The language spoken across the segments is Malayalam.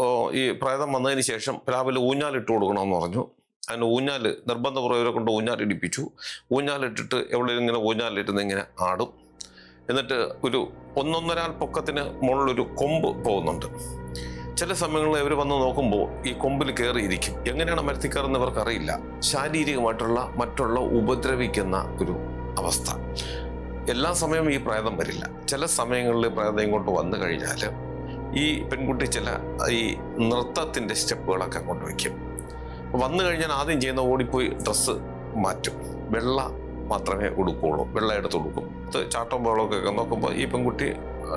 ഈ പ്രേതം വന്നതിന് ശേഷം രാവിലെ ഊഞ്ഞാലിട്ട് കൊടുക്കണമെന്ന് പറഞ്ഞു. അതിന് ഊഞ്ഞാൽ നിർബന്ധപൂർവം കൊണ്ട് ഊഞ്ഞാലിടിപ്പിച്ചു ഊഞ്ഞാലിട്ടിട്ട് എവിടെ ഇങ്ങനെ ഊഞ്ഞാലിരുന്ന് ഇങ്ങനെ ആടും. എന്നിട്ട് ഒരു ഒന്നൊന്നരാൽ പൊക്കത്തിന് മുകളിലൊരു കൊമ്പ് പോകുന്നുണ്ട്. ചില സമയങ്ങളിൽ ഇവർ വന്ന് നോക്കുമ്പോൾ ഈ കൊമ്പിൽ കയറിയിരിക്കും. എങ്ങനെയാണ് മരത്തിൽ കയറുന്ന ഇവർക്ക് അറിയില്ല ശാരീരികമായിട്ടുള്ള മറ്റുള്ള ഉപദ്രവിക്കുന്ന ഒരു അവസ്ഥ. എല്ലാ സമയവും ഈ പ്രേതം വരില്ല. ചില സമയങ്ങളിൽ പ്രേതം ഇങ്ങോട്ട് വന്നു കഴിഞ്ഞാൽ ഈ പെൺകുട്ടി ചില ഈ നൃത്തത്തിന്റെ സ്റ്റെപ്പുകളൊക്കെ കൊണ്ടുവയ്ക്കും വന്നു കഴിഞ്ഞാൽ ആദ്യം ചെയ്യുന്ന ഓടിപ്പോയി ഡ്രസ്സ് മാറ്റും. വെള്ള മാത്രമേ ഉടുക്കുള്ളൂ. വെള്ള എടുത്ത് കൊടുക്കും ഇത് ചാട്ടം ബോളൊക്കെ നോക്കുമ്പോൾ ഈ പെൺകുട്ടി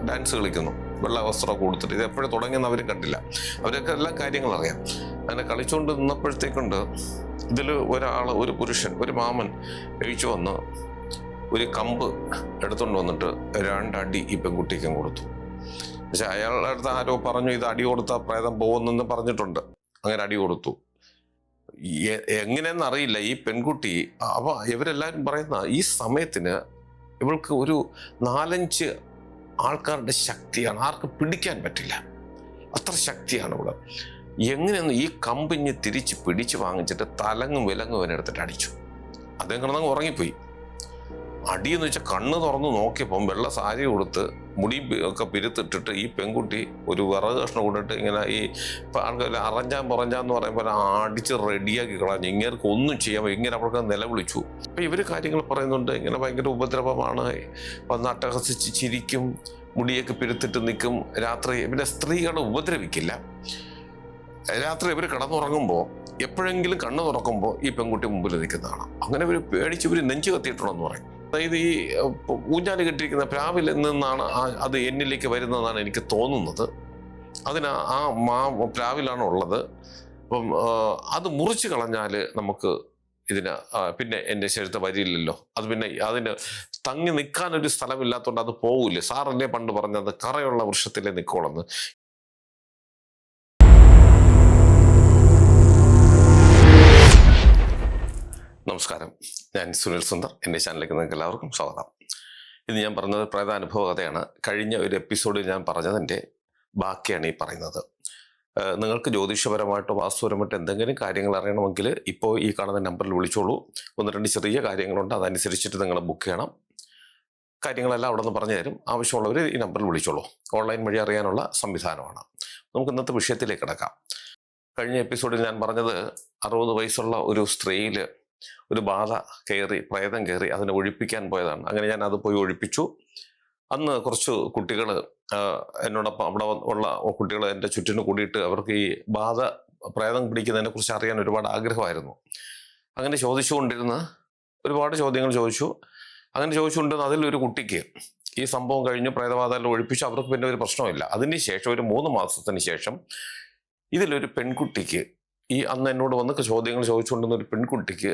ഡാൻസ് കളിക്കുന്നു. വെള്ള വസ്ത്രമൊക്കെ കൊടുത്തിട്ട് ഇത് എപ്പോഴും തുടങ്ങിയെന്ന് അവരും കണ്ടില്ല. അവരൊക്കെ എല്ലാ കാര്യങ്ങളും അറിയാം. അങ്ങനെ കളിച്ചുകൊണ്ട് നിന്നപ്പോഴത്തേക്കുണ്ട് ഇതിൽ ഒരാൾ ഒരു പുരുഷൻ ഒരു മാമൻ കഴിച്ചു വന്ന് ഒരു കമ്പ് എടുത്തുകൊണ്ട് വന്നിട്ട് രണ്ടടി ഈ പെൺകുട്ടിക്കും കൊടുത്തു. പക്ഷെ അയാളുടെ അടുത്ത് ആരോ പറഞ്ഞു ഇത് അടി കൊടുത്താൽ പ്രേതം പോകുന്നെന്ന് പറഞ്ഞിട്ടുണ്ട്. അങ്ങനെ അടി കൊടുത്തു. എങ്ങനെയെന്ന് അറിയില്ല. ഈ പെൺകുട്ടി അപ്പൊ ഇവരെല്ലാവരും പറയുന്ന ഈ സമയത്തിന് ഇവൾക്ക് ഒരു നാലഞ്ച് ആൾക്കാരുടെ ശക്തിയാണ്. ആർക്ക് പിടിക്കാൻ പറ്റില്ല. അത്ര ശക്തിയാണ് ഇവിടെ എങ്ങനെയൊന്ന് ഈ കമ്പിഞ്ഞ് തിരിച്ച് പിടിച്ച് വാങ്ങിച്ചിട്ട് തലങ്ങും വിലങ്ങും അവനെടുത്തിട്ട് അടിച്ചു. അദ്ദേഹം കിടന്നങ്ങ് ഉറങ്ങിപ്പോയി. അടിയെന്ന് വെച്ചാൽ കണ്ണ് തുറന്ന് നോക്കിയപ്പം വെള്ള സാരി കൊടുത്ത് മുടി ഒക്കെ പിരുത്തിട്ടിട്ട് ഈ പെൺകുട്ടി ഒരു വിറക് കഷ്ണം കൊണ്ടിട്ട് ഇങ്ങനെ ഈ ആൾക്കാർ അറഞ്ചാൻ പുറഞ്ചാന്ന് പറയുമ്പോൾ അടിച്ച് റെഡിയാക്കി കളഞ്ഞു. ഇങ്ങനെയൊക്കെ ഒന്നും ചെയ്യാൻ ഇങ്ങനെ അവർക്ക് നിലവിളിച്ചു. അപ്പം ഇവർ കാര്യങ്ങൾ പറയുന്നുണ്ട്. ഇങ്ങനെ ഭയങ്കര ഉപദ്രവമാണ്. വന്ന് അട്ടഹസിച്ച് ചിരിക്കും മുടിയൊക്കെ പിരുത്തിട്ട് നിൽക്കും രാത്രി പിന്നെ സ്ത്രീകളെ ഉപദ്രവിക്കില്ല. രാത്രി ഇവർ കിടന്നുറങ്ങുമ്പോൾ എപ്പോഴെങ്കിലും കണ്ണു തുറക്കുമ്പോൾ ഈ പെൺകുട്ടി മുമ്പിൽ നിൽക്കുന്നതാണ്. അങ്ങനെ ഇവർ പേടിച്ച് ഇവർ നെഞ്ചു കത്തിയിട്ടുണ്ടെന്ന് പറയും. അതായത് ഈ ഊഞ്ഞാൽ കെട്ടിയിരിക്കുന്ന പ്രാവിൽ നിന്നാണ് അത് എന്നിലേക്ക് വരുന്നതാണ് എനിക്ക് തോന്നുന്നത്. അതിന് ആ- മാ പ്രാവിലാണ് ഉള്ളത്. അപ്പം അത് മുറിച്ച് കളഞ്ഞാൽ നമുക്ക് ഇതിന് പിന്നെ എന്റെ ശരീരത്തെ വരില്ലല്ലോ അത് പിന്നെ അതിന് തങ്ങി നിൽക്കാൻ ഒരു സ്ഥലമില്ലാത്തതുകൊണ്ട് അത് പോകില്ല സാർ പണ്ട് പറഞ്ഞത് കറയുള്ള വൃക്ഷത്തിലേ നിൽക്കോളെന്ന് നമസ്കാരം. ഞാൻ സുനിൽ സുന്ദർ. എന്റെ ചാനലിലേക്ക് നിങ്ങൾക്ക് എല്ലാവർക്കും സ്വാഗതം. ഇന്ന് ഞാൻ പറഞ്ഞത് പ്രേതാനുഭവ കഥയാണ്. കഴിഞ്ഞ ഒരു എപ്പിസോഡിൽ ഞാൻ പറഞ്ഞതിന്റെ ബാക്കിയാണ് ഈ പറയുന്നത്. നിങ്ങൾക്ക് ജ്യോതിഷപരമായിട്ടോ വാസ്തുപരമായിട്ടോ എന്തെങ്കിലും കാര്യങ്ങൾ അറിയണമെങ്കിൽ ഇപ്പോൾ ഈ കാണുന്ന നമ്പറിൽ വിളിച്ചോളൂ. ഒന്ന് രണ്ട് ചെറിയ കാര്യങ്ങളുണ്ട്. അതനുസരിച്ചിട്ട് നിങ്ങൾ ബുക്ക് ചെയ്യണം. കാര്യങ്ങളെല്ലാം അവിടെ നിന്ന് പറഞ്ഞു തരും. ആവശ്യമുള്ളവർ ഈ നമ്പറിൽ വിളിച്ചോളൂ. ഓൺലൈൻ വഴി അറിയാനുള്ള സംവിധാനമാണ്. നമുക്ക് ഇന്നത്തെ വിഷയത്തിലേക്ക് കിടക്കാം. കഴിഞ്ഞ എപ്പിസോഡിൽ ഞാൻ പറഞ്ഞത് അറുപത് വയസ്സുള്ള ഒരു സ്ത്രീയിൽ ഒരു ബാധ കയറി പ്രേതം കയറി അതിനെ ഒഴിപ്പിക്കാൻ പോയതാണ്. അങ്ങനെ ഞാൻ അത് പോയി ഒഴിപ്പിച്ചു. അന്ന് കുറച്ച് കുട്ടികൾ എന്നോടൊപ്പം അവിടെ ഉള്ള കുട്ടികൾ എന്റെ ചുറ്റിന് കൂടിയിട്ട് അവർക്ക് ഈ ബാധ പ്രേതം പിടിക്കുന്നതിനെ കുറിച്ച് അറിയാൻ ഒരുപാട് ആഗ്രഹമായിരുന്നു. അങ്ങനെ ചോദിച്ചുകൊണ്ടിരുന്ന ഒരുപാട് ചോദ്യങ്ങൾ ചോദിച്ചു. അങ്ങനെ ചോദിച്ചുകൊണ്ടിരുന്ന അതിലൊരു കുട്ടിക്ക് ഈ സംഭവം കഴിഞ്ഞ് പ്രേതബാധയിൽ ഒഴിപ്പിച്ചു അവർക്ക് പിന്നെ ഒരു പ്രശ്നമില്ല അതിന് ശേഷം ഒരു മൂന്ന് മാസത്തിന് ശേഷം ഇതിലൊരു പെൺകുട്ടിക്ക് ഈ അന്ന് എന്നോട് വന്ന് ചോദ്യങ്ങൾ ചോദിച്ചുകൊണ്ടിരുന്ന ഒരു പെൺകുട്ടിക്ക്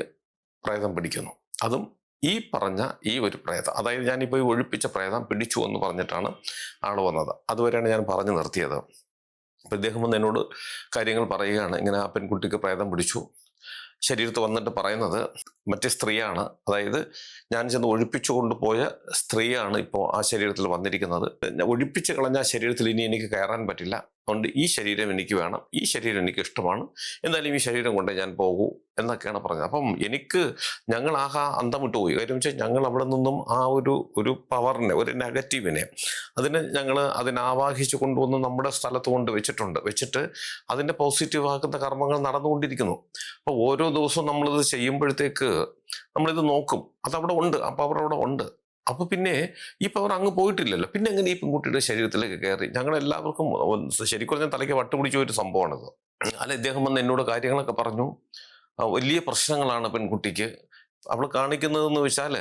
പ്രേതം പിടിക്കുന്നു. അതും ഈ പറഞ്ഞ ഈ ഒരു പ്രേതം അതായത് ഞാനിപ്പോൾ ഈ ഒഴിപ്പിച്ച പ്രേതം പിടിച്ചു എന്ന് പറഞ്ഞിട്ടാണ് ആൾ വന്നത്. അതുവരെയാണ് ഞാൻ പറഞ്ഞു നിർത്തിയത്. അപ്പം ഇദ്ദേഹം വന്ന് എന്നോട് കാര്യങ്ങൾ പറയുകയാണ്. ഇങ്ങനെ ആ പെൺകുട്ടിക്ക് പ്രേതം പിടിച്ചു. ശരീരത്ത് വന്നിട്ട് പറയുന്നത് മറ്റേ സ്ത്രീയാണ്. അതായത് ഞാൻ ചെന്ന് ഒഴിപ്പിച്ചു കൊണ്ടുപോയ സ്ത്രീയാണ് ഇപ്പോൾ ആ ശരീരത്തിൽ വന്നിരിക്കുന്നത്. ഒഴിപ്പിച്ച് കളഞ്ഞ ആ ശരീരത്തിൽ ഇനി എനിക്ക് കയറാൻ പറ്റില്ല. അതുകൊണ്ട് ഈ ശരീരം എനിക്ക് വേണം ഈ ശരീരം എനിക്ക് ഇഷ്ടമാണ് എന്തായാലും ഈ ശരീരം കൊണ്ട് ഞാൻ പോകൂ എന്നൊക്കെയാണ് പറഞ്ഞത്. അപ്പം എനിക്ക് ഞങ്ങൾ ആഹാ അന്തം വിട്ടു പോയി. കാര്യം വെച്ചാൽ ഞങ്ങൾ അവിടെ നിന്നും ആ ഒരു ഒരു പവറിനെ ഒരു നെഗറ്റീവിനെ അതിനെ ഞങ്ങൾ അതിനെ ആവാഹിച്ച് കൊണ്ടുവന്ന് നമ്മുടെ സ്ഥലത്ത് കൊണ്ട് വെച്ചിട്ടുണ്ട്. വെച്ചിട്ട് അതിന്റെ പോസിറ്റീവ് ആക്കുന്ന കർമ്മങ്ങൾ നടന്നുകൊണ്ടിരിക്കുന്നു. അപ്പോൾ ഓരോ ദിവസവും നമ്മളിത് ചെയ്യുമ്പോഴത്തേക്ക് നമ്മളിത് നോക്കും. അതവിടെ ഉണ്ട്. അപ്പോൾ അവിടെ ഉണ്ട്. അപ്പൊ പിന്നെ ഈ പവർ അങ്ങ് പോയിട്ടില്ലല്ലോ. പിന്നെ എങ്ങനെ ഈ പെൺകുട്ടിയുടെ ശരീരത്തിലേക്ക് കയറി? ഞങ്ങൾ എല്ലാവർക്കും ശരിക്കും പറഞ്ഞാൽ തലയ്ക്ക് വട്ടുപിടിച്ച ഒരു സംഭവമാണിത്. അല്ല ഇദ്ദേഹം വന്ന് എന്നോട് കാര്യങ്ങളൊക്കെ പറഞ്ഞു. വലിയ പ്രശ്നങ്ങളാണ് പെൺകുട്ടിക്ക്. അവൾ കാണിക്കുന്നതെന്ന് വെച്ചാൽ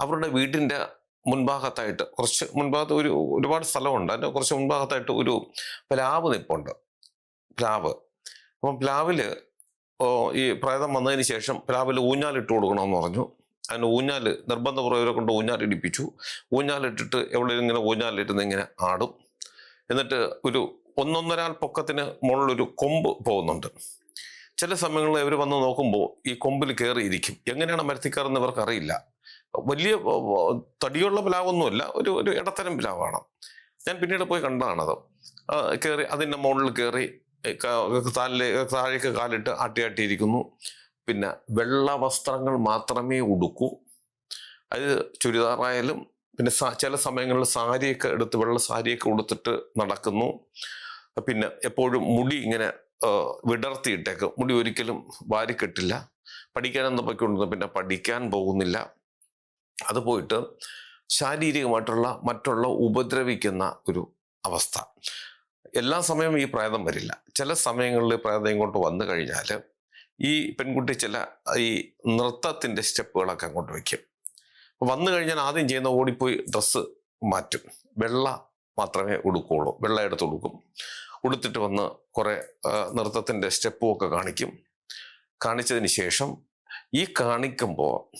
അവരുടെ വീടിന്റെ മുൻഭാഗത്തായിട്ട് കുറച്ച് മുൻഭാഗത്ത് ഒരു ഒരുപാട് സ്ഥലമുണ്ട്. അതിന്റെ കുറച്ച് മുൻഭാഗത്തായിട്ട് ഒരു പ്ലാവ് നിപ്പുണ്ട്. പ്ലാവ്. അപ്പം പ്ലാവിൽ ഈ പ്രേതം വന്നതിന് ശേഷം പ്ലാവിൽ ഊഞ്ഞാലിട്ട് കൊടുക്കണമെന്ന് പറഞ്ഞു. അതിന് ഊഞ്ഞാൽ നിർബന്ധപൂർവം കൊണ്ട് ഊഞ്ഞാൽ ഇടിപ്പിച്ചു. ഊഞ്ഞാലിട്ടിട്ട് എവിടെ ഇങ്ങനെ ഊഞ്ഞാലിരുന്ന് ഇങ്ങനെ ആടും. എന്നിട്ട് ഒരു ഒന്നൊന്നരാൽ പൊക്കത്തിന് മുകളിലൊരു കൊമ്പ് പോകുന്നുണ്ട്. ചില സമയങ്ങളിൽ ഇവർ വന്ന് നോക്കുമ്പോൾ ഈ കൊമ്പിൽ കയറിയിരിക്കും എങ്ങനെയാണ് മരത്തിൽ കയറുന്ന ഇവർക്ക് അറിയില്ല വലിയ തടിയുള്ള പ്ലാവൊന്നുമല്ല ഒരു ഒരു ഇടത്തരം പ്ലാവാണ്. ഞാൻ പിന്നീട് പോയി കണ്ടതാണത്. കയറി അതിന്റെ മുകളിൽ കയറി താലിലെ താഴേക്ക് കാലിട്ട് ആട്ടി ആട്ടിയിരിക്കുന്നു. പിന്നെ വെള്ള വസ്ത്രങ്ങൾ മാത്രമേ ഉടുക്കൂ. അത് ചുരിദാറായാലും പിന്നെ ചില സമയങ്ങളിൽ സാരിയൊക്കെ എടുത്ത് വെള്ള സാരിയൊക്കെ ഉടുത്തിട്ട് നടക്കുന്നു. പിന്നെ എപ്പോഴും മുടി ഇങ്ങനെ വിടർത്തിയിട്ടേക്ക്. മുടി ഒരിക്കലും വാരിക്കെട്ടില്ല. പഠിക്കാനെന്ന് ഉണ്ടെന്ന് പിന്നെ പഠിക്കാൻ പോകുന്നില്ല. അത് പോയിട്ട് ശാരീരികമായിട്ടുള്ള മറ്റുള്ള ഉപദ്രവിക്കുന്ന ഒരു അവസ്ഥ. എല്ലാ സമയവും ഈ പ്രേതം വരില്ല. ചില സമയങ്ങളിൽ പ്രേതം ഇങ്ങോട്ട് വന്നു കഴിഞ്ഞാൽ ഈ പെൺകുട്ടി ചില ഈ നൃത്തത്തിന്റെ സ്റ്റെപ്പുകളൊക്കെ അങ്ങോട്ട് വെക്കും വന്നു കഴിഞ്ഞാൽ ആദ്യം ചെയ്യുന്ന ഓടിപ്പോയി ഡ്രസ്സ് മാറ്റും. വെള്ള മാത്രമേ ഉടുക്കുള്ളൂ. വെള്ള എടുത്ത് ഉടുക്കും. ഉടുത്തിട്ട് വന്ന് കുറേ നൃത്തത്തിന്റെ സ്റ്റെപ്പും ഒക്കെ കാണിക്കും. കാണിച്ചതിന് ശേഷം ഈ കാണിക്കുമ്പോൾ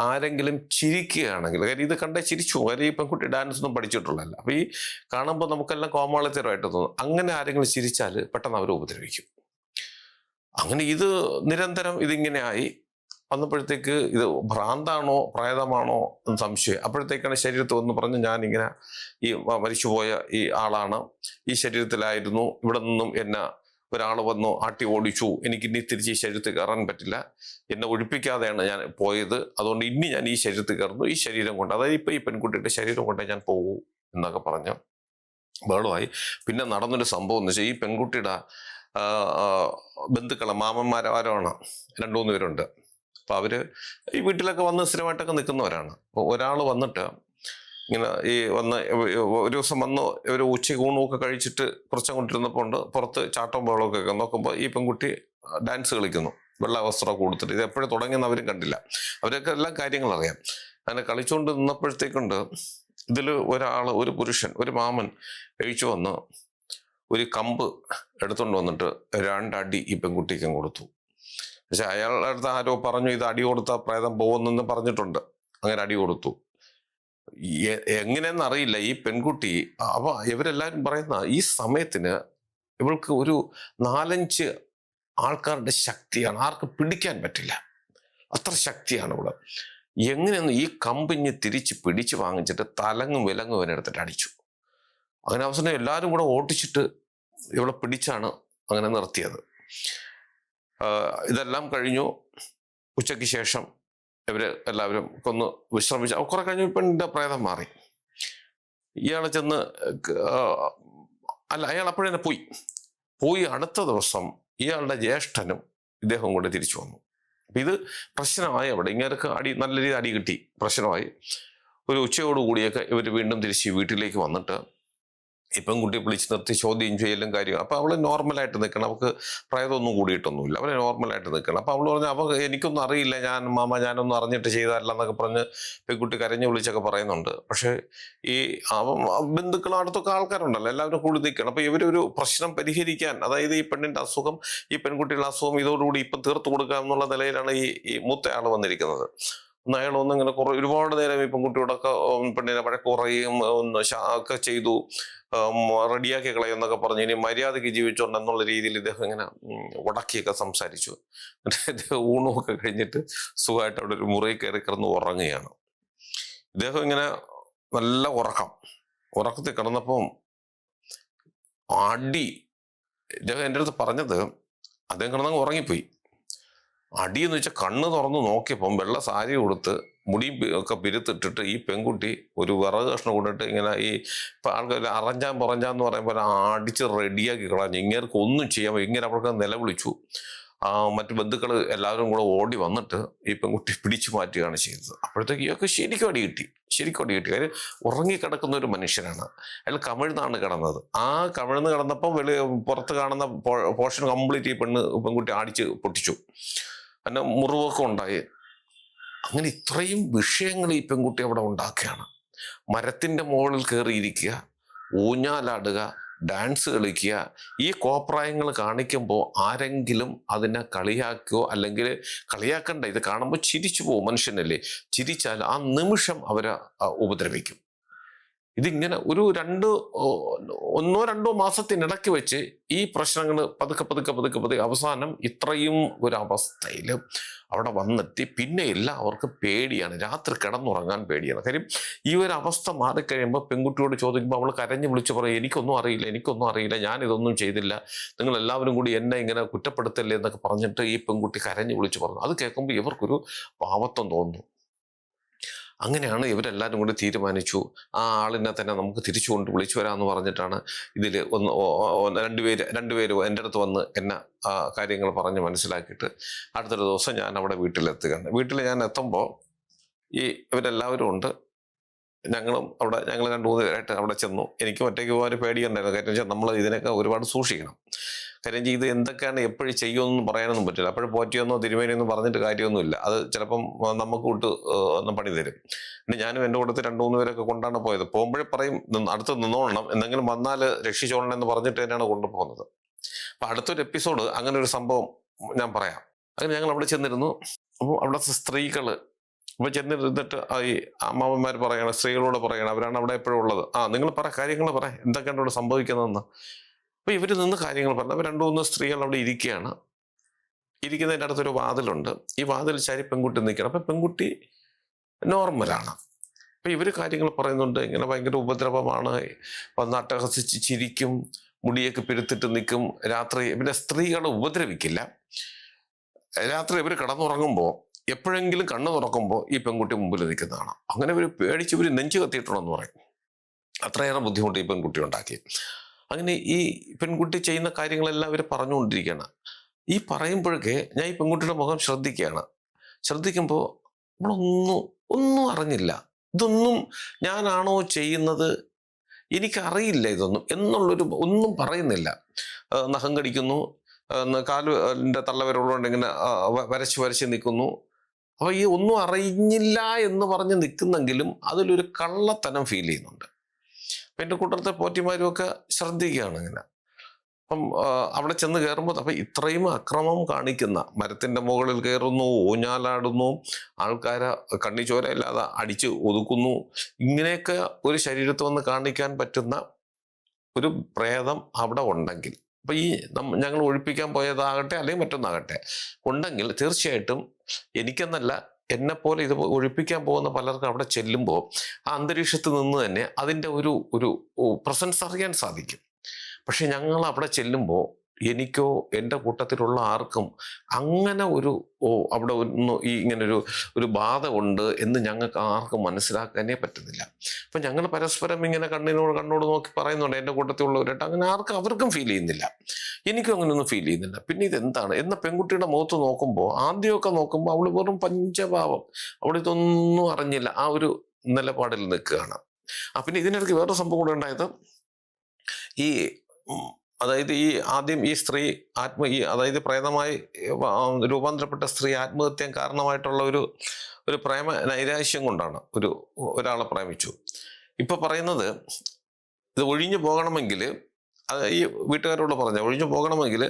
ആരെങ്കിലും ചിരിക്കുകയാണെങ്കിൽ കാര്യം ഇത് കണ്ടേ ചിരിച്ചു. കാര്യം ഈ പെൺകുട്ടി ഡാൻസ് ഒന്നും പഠിച്ചിട്ടുള്ളതല്ല. അപ്പോൾ ഈ കാണുമ്പോൾ നമുക്കെല്ലാം കോമാളിത്തരമായിട്ട് തോന്നും. അങ്ങനെ ആരെങ്കിലും ചിരിച്ചാൽ പെട്ടെന്ന് അവർ ഉപദ്രവിക്കും. അങ്ങനെ ഇത് നിരന്തരം ഇതിങ്ങനെ ആയി വന്നപ്പോഴത്തേക്ക് ഇത് ഭ്രാന്താണോ പ്രേതമാണോ എന്ന് സംശയം. അപ്പോഴത്തേക്കാണ് ശരീരത്ത് വന്ന് പറഞ്ഞ് ഞാനിങ്ങനെ ഈ മരിച്ചുപോയ ഈ ആളാണ്. ഈ ശരീരത്തിലായിരുന്നു. ഇവിടെ നിന്നും എന്നെ ഒരാൾ വന്നു ആട്ടി ഓടിച്ചു. എനിക്ക് ഇനി തിരിച്ച് ഈ ശരീരത്തിൽ കയറാൻ പറ്റില്ല. എന്നെ ഒഴിപ്പിക്കാതെയാണ് ഞാൻ പോയത്. അതുകൊണ്ട് ഇനി ഞാൻ ഈ ശരീരത്തിൽ കയറുന്നു. ഈ ശരീരം കൊണ്ട് അതായത് ഇപ്പം ഈ പെൺകുട്ടിയുടെ ശരീരം കൊണ്ടേ ഞാൻ പോകൂ എന്നൊക്കെ പറഞ്ഞു ബഹളമായി. പിന്നെ നടന്നൊരു സംഭവം എന്ന് വെച്ചാൽ ഈ പെൺകുട്ടിയുടെ ആ, മാമന്മാരോ ബന്ധുക്കളെ രണ്ടു മൂന്ന് പേരുണ്ട്. അപ്പൊ അവർ ഈ വീട്ടിലൊക്കെ വന്ന് സ്ഥിരമായിട്ടൊക്കെ നിൽക്കുന്നവരാണ്. ഒരാൾ വന്നിട്ട് ഇങ്ങനെ ഈ വന്ന് ഒരു ദിവസം വന്ന് ഒരു ഉച്ചയ്ക്ക് ഊണുമൊക്കെ കഴിച്ചിട്ട് കുറച്ചും കൊണ്ടിരുന്നപ്പോൾ ഉണ്ട്. പുറത്ത് ചാട്ടം ബഹളമൊക്കെ. നോക്കുമ്പോൾ ഈ പെൺകുട്ടി ഡാൻസ് കളിക്കുന്നു. വെള്ള വസ്ത്രം കൊടുത്തിട്ട് ഇത് എപ്പോഴും തുടങ്ങിയെന്ന് അവരും കണ്ടില്ല. അവരൊക്കെ എല്ലാ കാര്യങ്ങൾ അറിയാം. അങ്ങനെ കളിച്ചുകൊണ്ട് നിന്നപ്പോഴത്തേക്കുണ്ട് ഇതിൽ ഒരാൾ ഒരു പുരുഷൻ ഒരു മാമൻ കഴിച്ചു വന്ന് ഒരു കമ്പ് എടുത്തുകൊണ്ട് വന്നിട്ട് രണ്ടടി ഈ പെൺകുട്ടിക്കും കൊടുത്തു. പക്ഷെ അയാളുടെ അടുത്ത് ആരോ പറഞ്ഞു ഇത് അടി കൊടുത്ത പ്രേതം പോകുന്നെന്ന് പറഞ്ഞിട്ടുണ്ട്. അങ്ങനെ അടി കൊടുത്തു. എങ്ങനെയെന്ന് അറിയില്ല ഈ പെൺകുട്ടി. അവ ഇവരെല്ലാവരും പറയുന്ന ഈ സമയത്തിന് ഇവൾക്ക് ഒരു നാലഞ്ച് ആൾക്കാരുടെ ശക്തിയാണ്. ആർക്ക് പിടിക്കാൻ പറ്റില്ല. അത്ര ശക്തിയാണ് ഇവിടെ എങ്ങനെയെന്ന് ഈ കമ്പിഞ്ഞ് തിരിച്ച് പിടിച്ച് വാങ്ങിച്ചിട്ട് തലങ്ങും വിലങ്ങും അവനെടുത്തിട്ട് അടിച്ചു. അങ്ങനെ അവസാനം എല്ലാവരും കൂടെ ഓട്ടിച്ചിട്ട് ഇവിടെ പിടിച്ചാണ് അങ്ങനെ നിർത്തിയത്. ഇതെല്ലാം കഴിഞ്ഞു. ഉച്ചയ്ക്ക് ശേഷം ഇവർ എല്ലാവരും കൊന്ന് വിശ്രമിച്ചു കുറെ കഴിഞ്ഞ് പെണ്ണിന്റെ പ്രേതം മാറി. ഇയാളെ ചെന്ന് അല്ല അയാൾ അപ്പോഴേ പോയി. പോയി അടുത്ത ദിവസം ഇയാളുടെ ജ്യേഷ്ഠനും ഇദ്ദേഹം കൂടെ തിരിച്ചു വന്നു. അപ്പൊ ഇത് പ്രശ്നമായി അവിടെ. ഇങ്ങനെ അടി നല്ല രീതിയിൽ അടി കിട്ടി. പ്രശ്നമായി. ഒരു ഉച്ചയോടുകൂടിയൊക്കെ ഇവർ വീണ്ടും തിരിച്ച് വീട്ടിലേക്ക് വന്നിട്ട് ഈ കുട്ടി വിളിച്ച് നിർത്തി ചോദ്യം ചെയ്യലും കാര്യം അപ്പൊ അവൾ നോർമലായിട്ട് നിൽക്കണം. അവൾക്ക് പ്രായതൊന്നും കൂടിയിട്ടൊന്നുമില്ല. അവളെ നോർമലായിട്ട് നിൽക്കണം. അപ്പൊ അവൾ പറഞ്ഞു അവ എനിക്കൊന്നും അറിയില്ല. ഞാൻ മാമ ഞാനൊന്നും അറിഞ്ഞിട്ട് ചെയ്തതല്ല എന്നൊക്കെ പറഞ്ഞ് പെൺകുട്ടി കരഞ്ഞു വിളിച്ചൊക്കെ പറയുന്നുണ്ട്. പക്ഷേ ഈ ബന്ധുക്കളും അടുത്തൊക്കെ ആൾക്കാരുണ്ടല്ലോ. എല്ലാവരും കൂടി നിൽക്കണം. അപ്പൊ ഇവരൊരു പ്രശ്നം പരിഹരിക്കാൻ അതായത് ഈ പെണ്ണിന്റെ അസുഖം ഈ പെൺകുട്ടിയുടെ അസുഖം ഇതോടുകൂടി ഇപ്പം തീർത്തു കൊടുക്കാം എന്നുള്ള നിലയിലാണ് ഈ ഈ മൂത്ത ആൾ വന്നിരിക്കുന്നത്. അയാൾ ഒന്ന് ഇങ്ങനെ കുറെ ഒരുപാട് നേരം ഈ പെൺകുട്ടിയോടൊക്കെ പെണ്ണിനെ പഴയ കുറയും ഒക്കെ ചെയ്തു. റെഡിയാക്കി കളയുന്നൊക്കെ പറഞ്ഞു ഇനി മര്യാദയ്ക്ക് ജീവിച്ചോണ്ട് എന്നുള്ള രീതിയിൽ ഇദ്ദേഹം ഇങ്ങനെ ഉടക്കിയൊക്കെ സംസാരിച്ചു. ഊണുമൊക്കെ കഴിഞ്ഞിട്ട് സുഖമായിട്ട് അവിടെ ഒരു മുറി കയറി കിടന്ന് ഉറങ്ങുകയാണ്. ഇദ്ദേഹം ഇങ്ങനെ നല്ല ഉറക്കം. ഉറക്കത്തിൽ കിടന്നപ്പം അടി ഇദ്ദേഹം എന്റെ അടുത്ത് പറഞ്ഞത് അദ്ദേഹം കിടന്നങ്ങ് ഉറങ്ങിപ്പോയി. അടി എന്ന് വെച്ചാൽ കണ്ണ് തുറന്ന് നോക്കിയപ്പം വെള്ള സാരി കൊടുത്ത് മുടിയും ഒക്കെ പിരുത്തിട്ടിട്ട് ഈ പെൺകുട്ടി ഒരു വിറക് കഷ്ണം കൊണ്ടിട്ട് ഇങ്ങനെ ഈ ഇപ്പം ആൾക്കാർ അറഞ്ഞാൻ പറഞ്ഞാന്ന് പറയുമ്പോൾ അടിച്ച് റെഡിയാക്കി കളഞ്ഞു. ഇങ്ങേർക്ക് ഒന്നും ചെയ്യാൻ. ഇങ്ങനെ അവർക്ക് നിലവിളിച്ചു. മറ്റു ബന്ധുക്കൾ എല്ലാവരും കൂടെ ഓടി വന്നിട്ട് ഈ പെൺകുട്ടി പിടിച്ചു മാറ്റുകയാണ് ചെയ്തത് അപ്പോഴത്തേക്ക് ഇയാൾക്ക് ശരിക്കും അടി കിട്ടി. ശരിക്കും അടി കിട്ടി. കാര്യം ഉറങ്ങിക്കിടക്കുന്ന ഒരു മനുഷ്യനാണ്. അയാൾ കമിഴ്ന്നാണ് കിടന്നത്. ആ കമിഴ്ന്ന് കിടന്നപ്പം വെളി പുറത്ത് കാണുന്ന പോർഷൻ കംപ്ലീറ്റ് ഈ പെണ്ണ് പെൺകുട്ടി അടിച്ച് പൊട്ടിച്ചു. പിന്നെ മുറിവൊക്കെ ഉണ്ടായി. അങ്ങനെ ഇത്രയും വിഷയങ്ങൾ ഈ പെൺകുട്ടി അവിടെ ഉണ്ടാക്കുകയാണ്. മരത്തിന്റെ മുകളിൽ കയറിയിരിക്കുക ഊഞ്ഞാലാടുക ഡാൻസ് കളിക്കുക ഈ കോപ്രായങ്ങൾ കാണിക്കുമ്പോൾ ആരെങ്കിലും അതിനെ കളിയാക്കുകയോ അല്ലെങ്കിൽ കളിയാക്കണ്ട ഇത് കാണുമ്പോൾ ചിരിച്ചു പോകും മനുഷ്യനല്ലേ? ചിരിച്ചാൽ ആ നിമിഷം അവരെ ഉപദ്രവിക്കും. ഇതിങ്ങനെ ഒരു രണ്ട് ഒന്നോ രണ്ടോ മാസത്തിനിടയ്ക്ക് വെച്ച് ഈ പ്രശ്നങ്ങൾ പതുക്കെ പതുക്കെ പതുക്കെ പതുക്കെ അവസാനം ഇത്രയും ഒരു അവസ്ഥയിൽ അവിടെ വന്നെത്തി. പിന്നെ എല്ലാം അവർക്ക് പേടിയാണ്. രാത്രി കിടന്നുറങ്ങാൻ പേടിയാണ്. കാര്യം ഈ ഒരു അവസ്ഥ മാറിക്കഴിയുമ്പോൾ പെൺകുട്ടിയോട് ചോദിക്കുമ്പോൾ അവൾ കരഞ്ഞു വിളിച്ചു പറയും എനിക്കൊന്നും അറിയില്ല എനിക്കൊന്നും അറിയില്ല ഞാൻ ഇതൊന്നും ചെയ്തില്ല. നിങ്ങൾ എല്ലാവരും കൂടി എന്നെ ഇങ്ങനെ കുറ്റപ്പെടുത്തല്ലേ എന്നൊക്കെ പറഞ്ഞിട്ട് ഈ പെൺകുട്ടി കരഞ്ഞു വിളിച്ചു പറഞ്ഞു. അത് കേൾക്കുമ്പോൾ ഇവർക്കൊരു പാവത്വം തോന്നുന്നു. അങ്ങനെയാണ് ഇവരെല്ലാവരും കൂടി തീരുമാനിച്ചു. ആ ആളിനെ തന്നെ നമുക്ക് തിരിച്ചു കൊണ്ട് വിളിച്ചു വരാമെന്ന് പറഞ്ഞിട്ടാണ് ഇതിൽ ഒന്ന് രണ്ടുപേര് രണ്ടുപേര് എന്റെ അടുത്ത് വന്ന് എന്നെ കാര്യങ്ങൾ പറഞ്ഞ് മനസ്സിലാക്കിയിട്ട് അടുത്തൊരു ദിവസം ഞാൻ അവിടെ വീട്ടിലെത്തുകയാണ്. വീട്ടിൽ ഞാൻ എത്തുമ്പോൾ ഈ ഇവരെല്ലാവരും ഉണ്ട്. ഞങ്ങളും അവിടെ ഞങ്ങൾ രണ്ട് മൂന്ന് പേരായിട്ട് അവിടെ ചെന്നു. എനിക്ക് ഒറ്റയ്ക്ക് പോകാൻ പേടിയുണ്ടായിരുന്നു. കാര്യം വെച്ചാൽ നമ്മൾ ഇതിനൊക്കെ ഒരുപാട് സൂക്ഷിക്കണം. കാര്യം ചെയ്ത് എന്തൊക്കെയാണ് എപ്പോഴും ചെയ്യുമെന്നൊന്നും പറയാനൊന്നും പറ്റില്ല. അപ്പോഴും പോറ്റിയൊന്നോ തിരുമേനിയൊന്നും പറഞ്ഞിട്ട് കാര്യമൊന്നുമില്ല. അത് ചിലപ്പം നമുക്ക് വിട്ട് ഒന്ന് പണി തരും. പിന്നെ ഞാനും എന്റെ കൂട്ടത്തിൽ രണ്ട് മൂന്ന് പേരൊക്കെ കൊണ്ടാണ് പോയത്. പോകുമ്പോഴേ പറയും "നിന്ന് അടുത്ത് നിന്നോളണം. എന്തെങ്കിലും വന്നാൽ രക്ഷിച്ചോളണം എന്ന് പറഞ്ഞിട്ട് തന്നെയാണ് കൊണ്ടുപോകുന്നത്. അപ്പോൾ അടുത്തൊരു എപ്പിസോഡ് അങ്ങനെ ഒരു സംഭവം ഞാൻ പറയാം. അങ്ങനെ ഞങ്ങൾ അവിടെ ചെന്നിരുന്നു. അപ്പോൾ അവിടുത്തെ സ്ത്രീകൾ അപ്പോൾ ചെന്നിരുന്നിട്ട് ഈ അമ്മാവന്മാർ പറയണം സ്ത്രീകളോട് പറയണം അവരാണ് അവിടെ എപ്പോഴും ഉള്ളത്. ആ നിങ്ങൾ പറ കാര്യങ്ങൾ പറ. എന്തൊക്കെയാണ് ഇവിടെ സംഭവിക്കുന്നതെന്ന്? അപ്പൊ ഇവർ നിന്ന് കാര്യങ്ങൾ പറഞ്ഞു. അപ്പൊ രണ്ടു മൂന്ന് സ്ത്രീകൾ അവിടെ ഇരിക്കുകയാണ്. ഇരിക്കുന്നതിന്റെ അടുത്തൊരു വാതിലുണ്ട്. ഈ വാതിൽ ചാരി പെൺകുട്ടി നിൽക്കണം അപ്പൊ പെൺകുട്ടി നോർമലാണ് അപ്പൊ ഇവർ കാര്യങ്ങൾ പറയുന്നുണ്ട്. ഇങ്ങനെ ഭയങ്കര ഉപദ്രവമാണ്. വന്ന് അട്ടഹസിച്ച് ചിരിക്കും മുടിയൊക്കെ പിരുത്തിട്ട് നിൽക്കും. രാത്രി പിന്നെ സ്ത്രീകളെ ഉപദ്രവിക്കില്ല. രാത്രി ഇവർ കിടന്നുറങ്ങുമ്പോൾ എപ്പോഴെങ്കിലും കണ്ണു തുറക്കുമ്പോൾ ഈ പെൺകുട്ടി മുമ്പിൽ നിൽക്കുന്നതാണ്. അങ്ങനെ ഇവർ പേടിച്ച് ഇവർ നെഞ്ചു കത്തിയിട്ടുണ്ടെന്ന് പറയും. അത്രയേറെ ബുദ്ധിമുട്ട് ഈ പെൺകുട്ടി ഉണ്ടാക്കി. അങ്ങനെ ഈ പെൺകുട്ടി ചെയ്യുന്ന കാര്യങ്ങളെല്ലാം ഇവർ പറഞ്ഞുകൊണ്ടിരിക്കുകയാണ്. ഈ പറയുമ്പോഴൊക്കെ ഞാൻ ഈ പെൺകുട്ടിയുടെ മുഖം ശ്രദ്ധിക്കുകയാണ്. ശ്രദ്ധിക്കുമ്പോൾ നമ്മളൊന്നും ഒന്നും അറിഞ്ഞില്ല. ഇതൊന്നും ഞാനാണോ ചെയ്യുന്നത്? എനിക്കറിയില്ല ഇതൊന്നും എന്നുള്ളൊരു ഒന്നും പറയുന്നില്ല. നഖം കടിക്കുന്നു. കാലിന്റെ തള്ളവരുള്ളതുകൊണ്ട് ഇങ്ങനെ വരച്ച് വരച്ച് നിൽക്കുന്നു. അപ്പോൾ ഈ ഒന്നും അറിഞ്ഞില്ല എന്ന് പറഞ്ഞ് നിൽക്കുന്നെങ്കിലും അതിലൊരു കള്ളത്തനം ഫീൽ ചെയ്യുന്നുണ്ട്. എന്റെ കൂട്ടത്തെ പോറ്റിമാരും ഒക്കെ ശ്രദ്ധിക്കുകയാണ് ഇങ്ങനെ. അപ്പം അവിടെ ചെന്ന് കയറുമ്പോൾ അപ്പം ഇത്രയും അക്രമം കാണിക്കുന്ന മരത്തിന്റെ മുകളിൽ കയറുന്നു ഊഞ്ഞാലാടുന്നു ആൾക്കാരെ കണ്ണിച്ചോര ഇല്ലാതെ അടിച്ച് ഒതുക്കുന്നു. ഇങ്ങനെയൊക്കെ ഒരു ശരീരത്ത് വന്ന് കാണിക്കാൻ പറ്റുന്ന ഒരു പ്രേതം അവിടെ ഉണ്ടെങ്കിൽ അപ്പം ഈ ഞങ്ങൾ ഒഴിപ്പിക്കാൻ പോയതാകട്ടെ അല്ലെങ്കിൽ മറ്റൊന്നാകട്ടെ ഉണ്ടെങ്കിൽ തീർച്ചയായിട്ടും എനിക്കെന്നല്ല എന്നെ പോലെ ഇത് ഒഴിപ്പിക്കാൻ പോകുന്ന പലർക്കും അവിടെ ചെല്ലുമ്പോൾ ആ അന്തരീക്ഷത്തിൽ നിന്ന് തന്നെ അതിന്റെ ഒരു ഒരു പ്രസൻസ് അറിയാൻ സാധിക്കും. പക്ഷെ ഞങ്ങൾ അവിടെ ചെല്ലുമ്പോൾ എനിക്കോ എന്റെ കൂട്ടത്തിലുള്ള ആർക്കും അങ്ങനെ ഒരു ഓ അവിടെ ഒന്ന് ഈ ഇങ്ങനൊരു ഒരു ബാധ ഉണ്ട് എന്ന് ഞങ്ങൾക്ക് ആർക്കും മനസ്സിലാക്കാനേ പറ്റുന്നില്ല. അപ്പം ഞങ്ങൾ പരസ്പരം ഇങ്ങനെ കണ്ണിനോട് കണ്ണോട് നോക്കി പറയുന്നുണ്ട് എന്റെ കൂട്ടത്തിലുള്ളവരായിട്ട്. അങ്ങനെ ആർക്കും അവർക്കും ഫീൽ ചെയ്യുന്നില്ല. എനിക്കും അങ്ങനെയൊന്നും ഫീൽ ചെയ്യുന്നില്ല. പിന്നെ ഇതെന്താണ്? എന്ന പെൺകുട്ടിയുടെ മുഖത്ത് നോക്കുമ്പോൾ ആദ്യമൊക്കെ നോക്കുമ്പോൾ അവൾ വെറും പഞ്ചഭാവം. അവൾ ഇതൊന്നും അറിഞ്ഞില്ല. ആ ഒരു നിലപാടിൽ നിൽക്കുകയാണ്. ആ പിന്നെ ഇതിനിടയ്ക്ക് വേറൊരു സംഭവം കൂടെ ഉണ്ടായത്. ഈ അതായത് ഈ ആദ്യം ഈ സ്ത്രീ ആത്മ ഈ അതായത് പ്രേതമായി രൂപാന്തരപ്പെട്ട സ്ത്രീ ആത്മഹത്യ കാരണമായിട്ടുള്ള ഒരു ഒരു പ്രേമ നൈരാശ്യം കൊണ്ടാണ് ഒരു ഒരാളെ പ്രേമിച്ചു. ഇപ്പൊ പറയുന്നത് ഇത് ഒഴിഞ്ഞു പോകണമെങ്കിൽ ഈ വീട്ടുകാരോട് പറഞ്ഞ ഒഴിഞ്ഞു പോകണമെങ്കിൽ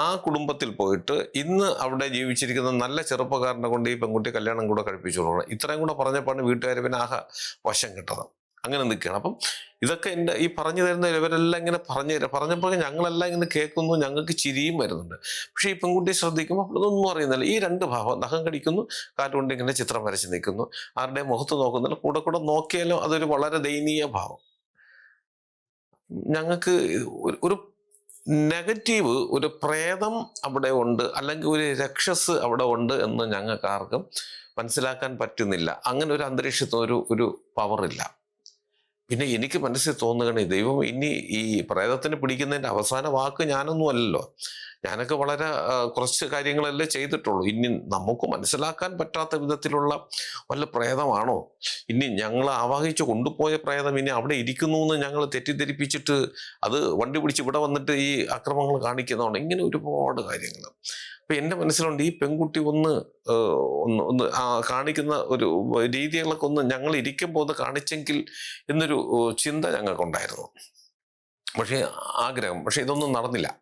ആ കുടുംബത്തിൽ പോയിട്ട് ഇന്ന് അവിടെ ജീവിച്ചിരിക്കുന്ന നല്ല ചെറുപ്പക്കാരനെ കൊണ്ട് ഈ പെൺകുട്ടി കല്യാണം കൂടെ കഴിപ്പിച്ചു കൊടുക്കണം ഇത്രയും കൂടെ പറഞ്ഞപ്പോഴാണ് വീട്ടുകാർ പിന്നെ ആഹ വശം കിട്ടത്. അങ്ങനെ നിൽക്കുകയാണ്. അപ്പം ഇതൊക്കെ എന്റെ ഈ പറഞ്ഞു തരുന്ന ഇവരെല്ലാം ഇങ്ങനെ പറഞ്ഞു തരാം. പറഞ്ഞപ്പോൾ ഞങ്ങളെല്ലാം ഇങ്ങനെ കേൾക്കുന്നു ഞങ്ങൾക്ക് ചിരിയും വരുന്നുണ്ട്. പക്ഷേ ഈ പെൺകുട്ടി ശ്രദ്ധിക്കുമ്പോൾ അവളൊന്നും അറിയുന്നില്ല. ഈ രണ്ട് ഭാവം നഖം കടിക്കുന്നു കാറ്റുകൊണ്ട് ഇങ്ങനെ ചിത്രം വരച്ച് നിൽക്കുന്നു. ആരുടെ മുഖത്ത് നോക്കുന്നില്ല. കൂടെ കൂടെ നോക്കിയാലും അതൊരു വളരെ ദയനീയ ഭാവം. ഞങ്ങൾക്ക് ഒരു- നെഗറ്റീവ് ഒരു പ്രേതം അവിടെ ഉണ്ട് അല്ലെങ്കിൽ ഒരു രക്ഷസ് അവിടെ ഉണ്ട് എന്ന് ഞങ്ങൾക്ക് ആർക്കും മനസ്സിലാക്കാൻ പറ്റുന്നില്ല. അങ്ങനെ ഒരു അന്തരീക്ഷത്തിന് ഒരു ഒരു പവറില്ല പിന്നെ എനിക്ക് മനസ്സിൽ തോന്നുകയാണ് ദൈവം ഇനി ഈ പ്രേതത്തിന് പിടിക്കുന്നതിന്റെ അവസാന വാക്ക് ഞാനൊന്നും അല്ലല്ലോ. ഞാനൊക്കെ വളരെ കുറച്ച് കാര്യങ്ങളല്ലേ ചെയ്തിട്ടുള്ളൂ. ഇനി നമുക്ക് മനസ്സിലാക്കാൻ പറ്റാത്ത വിധത്തിലുള്ള വല്ല പ്രേതമാണോ? ഇനി ഞങ്ങൾ ആവാഹിച്ച് കൊണ്ടുപോയ പ്രേതം ഇനി അവിടെ ഇരിക്കുന്നു എന്ന് ഞങ്ങൾ തെറ്റിദ്ധരിപ്പിച്ചിട്ട് അത് വണ്ടി പിടിച്ച് ഇവിടെ വന്നിട്ട് ഈ അക്രമങ്ങൾ കാണിക്കുന്നതാണ്. ഇങ്ങനെ ഒരുപാട് കാര്യങ്ങൾ അപ്പൊ എന്റെ മനസ്സിലുണ്ട് ഈ പെൺകുട്ടി ഒന്ന് ഒന്ന് ഒന്ന് കാണിക്കുന്ന ഒരു രീതികളൊക്കെ ഒന്ന് ഞങ്ങൾ ഇരിക്കുമ്പോൾ ഒന്ന് കാണിച്ചെങ്കിൽ എന്നൊരു ചിന്ത ഞങ്ങൾക്കുണ്ടായിരുന്നു. പക്ഷേ ആഗ്രഹം. പക്ഷേ ഇതൊന്നും നടന്നില്ല.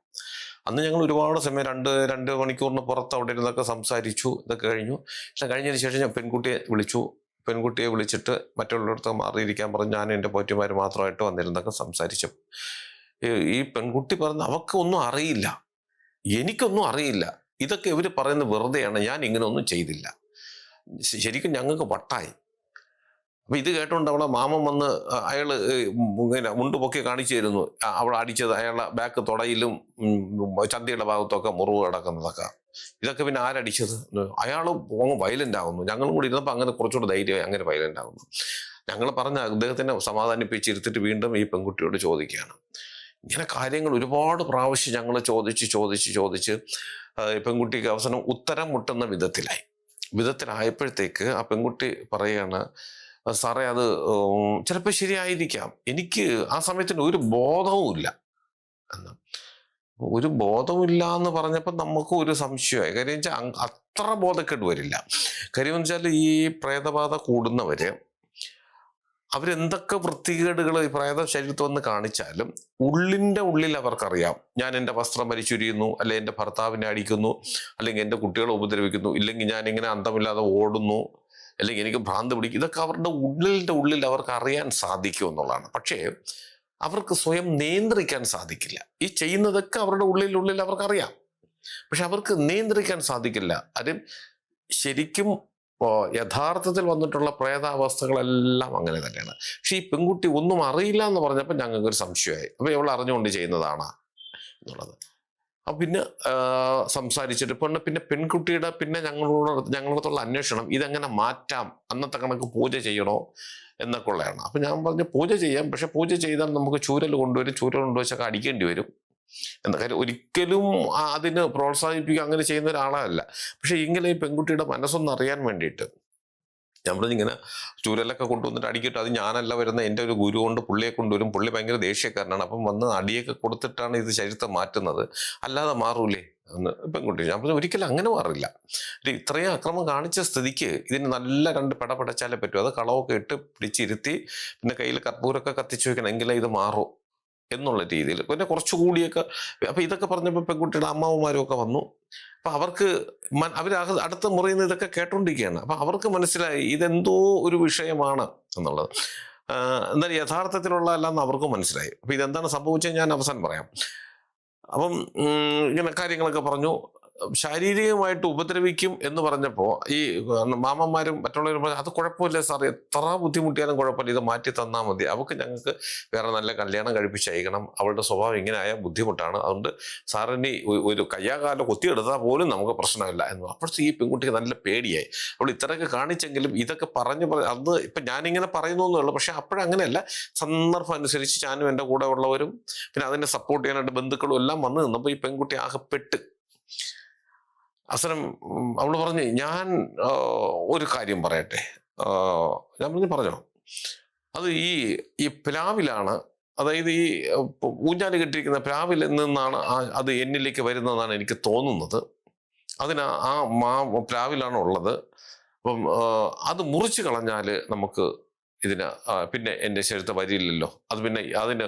അന്ന് ഞങ്ങൾ ഒരുപാട് സമയം രണ്ട് രണ്ട് മണിക്കൂറിന് പുറത്ത് അവിടെ ഇരുന്നൊക്കെ സംസാരിച്ചു ഇതൊക്കെ കഴിഞ്ഞു. പക്ഷെ കഴിഞ്ഞതിന് ശേഷം ഞാൻ പെൺകുട്ടിയെ വിളിച്ചു. പെൺകുട്ടിയെ വിളിച്ചിട്ട് മറ്റുള്ളവർക്ക് മാറിയിരിക്കാൻ പറഞ്ഞു ഞാൻ എന്റെ പോറ്റിമാർ മാത്രമായിട്ട് വന്നിരുന്നൊക്കെ സംസാരിച്ചു. ഈ പെൺകുട്ടി പറഞ്ഞ അവക്കൊന്നും അറിയില്ല. എനിക്കൊന്നും അറിയില്ല. ഇതൊക്കെ ഇവർ പറയുന്നത് വെറുതെയാണ്. ഞാൻ ഇങ്ങനെയൊന്നും ചെയ്തില്ല. ശരിക്കും ഞങ്ങൾക്ക് വട്ടായി. അപ്പം ഇത് കേട്ടോണ്ട് അവളെ മാമൻ വന്ന് അയാൾ ഇങ്ങനെ മുണ്ട് പൊക്കി കാണിച്ചു തരുന്നു അവൾ അടിച്ചത് അയാളുടെ ബാക്ക് തുടയിലും ചന്തയുടെ ഭാഗത്തൊക്കെ മുറിവ് കിടക്കുന്നതൊക്കെ. ഇതൊക്കെ പിന്നെ ആരടിച്ചത്? അയാൾ വയലന്റ് ആകുന്നു ഞങ്ങളും കൂടി ഇരുന്നപ്പോൾ അങ്ങനെ കുറച്ചുകൂടെ ധൈര്യമായി അങ്ങനെ വയലന്റ് ആകുന്നു ഞങ്ങൾ പറഞ്ഞ അദ്ദേഹത്തിനെ സമാധാനിപ്പിച്ചിരുത്തിട്ട് വീണ്ടും ഈ പെൺകുട്ടിയോട് ചോദിക്കുകയാണ്. ഇങ്ങനെ കാര്യങ്ങൾ ഒരുപാട് പ്രാവശ്യം ഞങ്ങൾ ചോദിച്ച് ചോദിച്ച് ചോദിച്ച് പെൺകുട്ടിക്ക് അവസാനം ഉത്തരം മുട്ടുന്ന വിധത്തിലായി. വിധത്തിലായപ്പോഴത്തേക്ക് ആ പെൺകുട്ടി പറയുകയാണ് സാറേ അത് ചിലപ്പോൾ ശരിയായിരിക്കാം. എനിക്ക് ആ സമയത്തിന് ഒരു ബോധവും ഇല്ല. എന്ന്. ഒരു ബോധമില്ല എന്ന് പറഞ്ഞപ്പോൾ നമുക്ക് ഒരു സംശയമായി. കാര്യം വെച്ചാൽ അത്ര ബോധക്കേട് വരില്ല. കാര്യം വെച്ചാൽ ഈ പ്രേതബാധ കൂടുന്നവര് അവരെന്തൊക്കെ വൃത്തികേടുകൾ പ്രേത ശരീരത്ത് വന്ന് കാണിച്ചാലും ഉള്ളിന്റെ ഉള്ളിൽ അവർക്കറിയാം. ഞാൻ എന്റെ വസ്ത്രം വലിച്ചുരിയുന്നു അല്ലെ എന്റെ ഭർത്താവിനെ അടിക്കുന്നു അല്ലെങ്കിൽ എന്റെ കുട്ടികളെ ഉപദ്രവിക്കുന്നു ഇല്ലെങ്കിൽ ഞാൻ ഇങ്ങനെ അന്തമില്ലാതെ ഓടുന്നു അല്ലെങ്കിൽ എനിക്ക് ഭ്രാന്ത് പിടിക്കും. ഇതൊക്കെ അവരുടെ ഉള്ളിന്റെ ഉള്ളിൽ അവർക്ക് അറിയാൻ സാധിക്കും എന്നുള്ളതാണ്. പക്ഷേ അവർക്ക് സ്വയം നിയന്ത്രിക്കാൻ സാധിക്കില്ല. ഈ ചെയ്യുന്നതൊക്കെ അവരുടെ ഉള്ളിലുള്ളിൽ അവർക്കറിയാം. പക്ഷെ അവർക്ക് നിയന്ത്രിക്കാൻ സാധിക്കില്ല. അത് ശരിക്കും ഓ, യഥാർത്ഥത്തിൽ വന്നിട്ടുള്ള പ്രേതാവസ്ഥകളെല്ലാം അങ്ങനെ തന്നെയാണ്. പക്ഷെ ഈ പെൺകുട്ടി ഒന്നും അറിയില്ല എന്ന് പറഞ്ഞപ്പോൾ ഞങ്ങൾക്ക് ഒരു സംശയമായി. അപ്പോൾ ഇവൾ അറിഞ്ഞുകൊണ്ട് ചെയ്യുന്നതാണ് എന്നുള്ളത്. അപ്പം പിന്നെ സംസാരിച്ചിട്ട് പെണ്ണ് പിന്നെ പെൺകുട്ടിയുടെ പിന്നെ ഞങ്ങളോട് ഞങ്ങളടുത്തുള്ള അന്വേഷണം ഇതെങ്ങനെ മാറ്റാം? അന്നത്തെ കണക്ക് പൂജ ചെയ്യണോ? എന്നൊക്കെ ഉള്ളതാണ് അപ്പം ഞാൻ പറഞ്ഞു പൂജ ചെയ്യാം. പക്ഷെ പൂജ ചെയ്താൽ നമുക്ക് ചൂരൽ കൊണ്ടുവരും. ചൂരൽ കൊണ്ടുവച്ചൊക്കെ അടിക്കേണ്ടി വരും. എന്ന കാര്യം ഒരിക്കലും അതിന് പ്രോത്സാഹിപ്പിക്കുക അങ്ങനെ ചെയ്യുന്ന ഒരാളല്ല. പക്ഷെ എങ്കിലും ഈ പെൺകുട്ടിയുടെ മനസ്സൊന്ന് അറിയാൻ വേണ്ടിയിട്ട് ഇങ്ങനെ ചൂരലൊക്കെ കൊണ്ടുവന്നിട്ട് അടിക്കട്ടെ അത് ഞാനല്ല വരുന്ന എന്റെ ഒരു ഗുരു കൊണ്ട് പുള്ളിയെ കൊണ്ടുവരും പുള്ളി ഭയങ്കര ദേഷ്യക്കാരനാണ്. അപ്പം വന്ന് അടിയൊക്കെ കൊടുത്തിട്ടാണ് ഇത് ചരിത്രം മാറ്റുന്നത്. അല്ലാതെ മാറൂലേ എന്ന് പെൺകുട്ടി. ഞാൻ പറഞ്ഞു ഒരിക്കലും അങ്ങനെ മാറില്ല. ഇത്രയും അക്രമം കാണിച്ച സ്ഥിതിക്ക് ഇതിന് നല്ല രണ്ട് പെട പിടച്ചാലേ പറ്റൂ. അത് കളവൊക്കെ ഇട്ട് പിടിച്ചിരുത്തി പിന്നെ കയ്യിൽ കർപ്പൂരൊക്കെ കത്തിച്ചു വെക്കണം. എങ്കിലേ ഇത് മാറൂ. എന്നുള്ള രീതിയിൽ. പിന്നെ കുറച്ചുകൂടിയൊക്കെ അപ്പൊ ഇതൊക്കെ പറഞ്ഞപ്പോൾ പെൺകുട്ടിയുടെ അമ്മാവന്മാരും ഒക്കെ വന്നു. അപ്പൊ അവർക്ക് അവർ അടുത്ത മുറിയിൽ നിന്ന് ഇതൊക്കെ കേട്ടോണ്ടിരിക്കുകയാണ്. അപ്പൊ അവർക്ക് മനസ്സിലായി ഇതെന്തോ ഒരു വിഷയമാണ് എന്നുള്ളത്. എന്നാൽ യഥാർത്ഥത്തിലുള്ള അല്ലെന്ന് അവർക്കും മനസ്സിലായി. അപ്പൊ ഇതെന്താണ് സംഭവിച്ചത് ഞാൻ അവസാനം പറയാം. അപ്പം ഇങ്ങനെ കാര്യങ്ങളൊക്കെ പറഞ്ഞു. ശാരീരികമായിട്ട് ഉപദ്രവിക്കും എന്ന് പറഞ്ഞപ്പോൾ ഈ മാമന്മാരും മറ്റുള്ളവരും പറഞ്ഞു അത് കുഴപ്പമില്ല സാർ എത്ര ബുദ്ധിമുട്ടിയാലും കുഴപ്പമില്ല ഇത് മാറ്റി തന്നാൽ മതി. അവൾക്ക് ഞങ്ങൾക്ക് വേറെ നല്ല കല്യാണം കഴിപ്പിച്ചയക്കണം അവളുടെ സ്വഭാവം ഇങ്ങനെ ആയാൽ ബുദ്ധിമുട്ടാണ്. അതുകൊണ്ട് സാറിനി ഒരു കയ്യാകാലം കൊത്തിയെടുത്താൽ പോലും നമുക്ക് പ്രശ്നമില്ല എന്ന് അപ്പോഴത്തെ ഈ പെൺകുട്ടിക്ക് നല്ല പേടിയായി. അവൾ ഇത്രയൊക്കെ കാണിച്ചെങ്കിലും ഇതൊക്കെ പറഞ്ഞു പറഞ്ഞു അന്ന് ഇപ്പം ഞാനിങ്ങനെ പറയുന്നു എന്നുള്ളൂ പക്ഷേ അപ്പോഴങ്ങനെയല്ല. സന്ദർഭം അനുസരിച്ച് ഞാനും എന്റെ കൂടെ ഉള്ളവരും പിന്നെ അതിനെ സപ്പോർട്ട് ചെയ്യാനായിട്ട് ബന്ധുക്കളും എല്ലാം വന്ന് നിന്നപ്പോൾ ഈ പെൺകുട്ടി ആകെപ്പെട്ട് അവസരം അവൾ പറഞ്ഞു ഞാൻ ഒരു കാര്യം പറയട്ടെ. ഞാൻ പറഞ്ഞു പറഞ്ഞോ. അത് ഈ ഈ പ്ലാവിലാണ് അതായത് ഈ ഊഞ്ഞാൽ കെട്ടിയിരിക്കുന്ന പ്ലാവിൽ നിന്നാണ് അത് എന്നിലേക്ക് വരുന്നതെന്നാണ് എനിക്ക് തോന്നുന്നത്. അതിന് ആ മാ പ്ലാവിലാണ് ഉള്ളത് അപ്പം അത് മുറിച്ച് കളഞ്ഞാൽ നമുക്ക് ഇതിന് പിന്നെ എന്റെ ശരീരത്തെ വരിയില്ലല്ലോ. അത് പിന്നെ അതിന്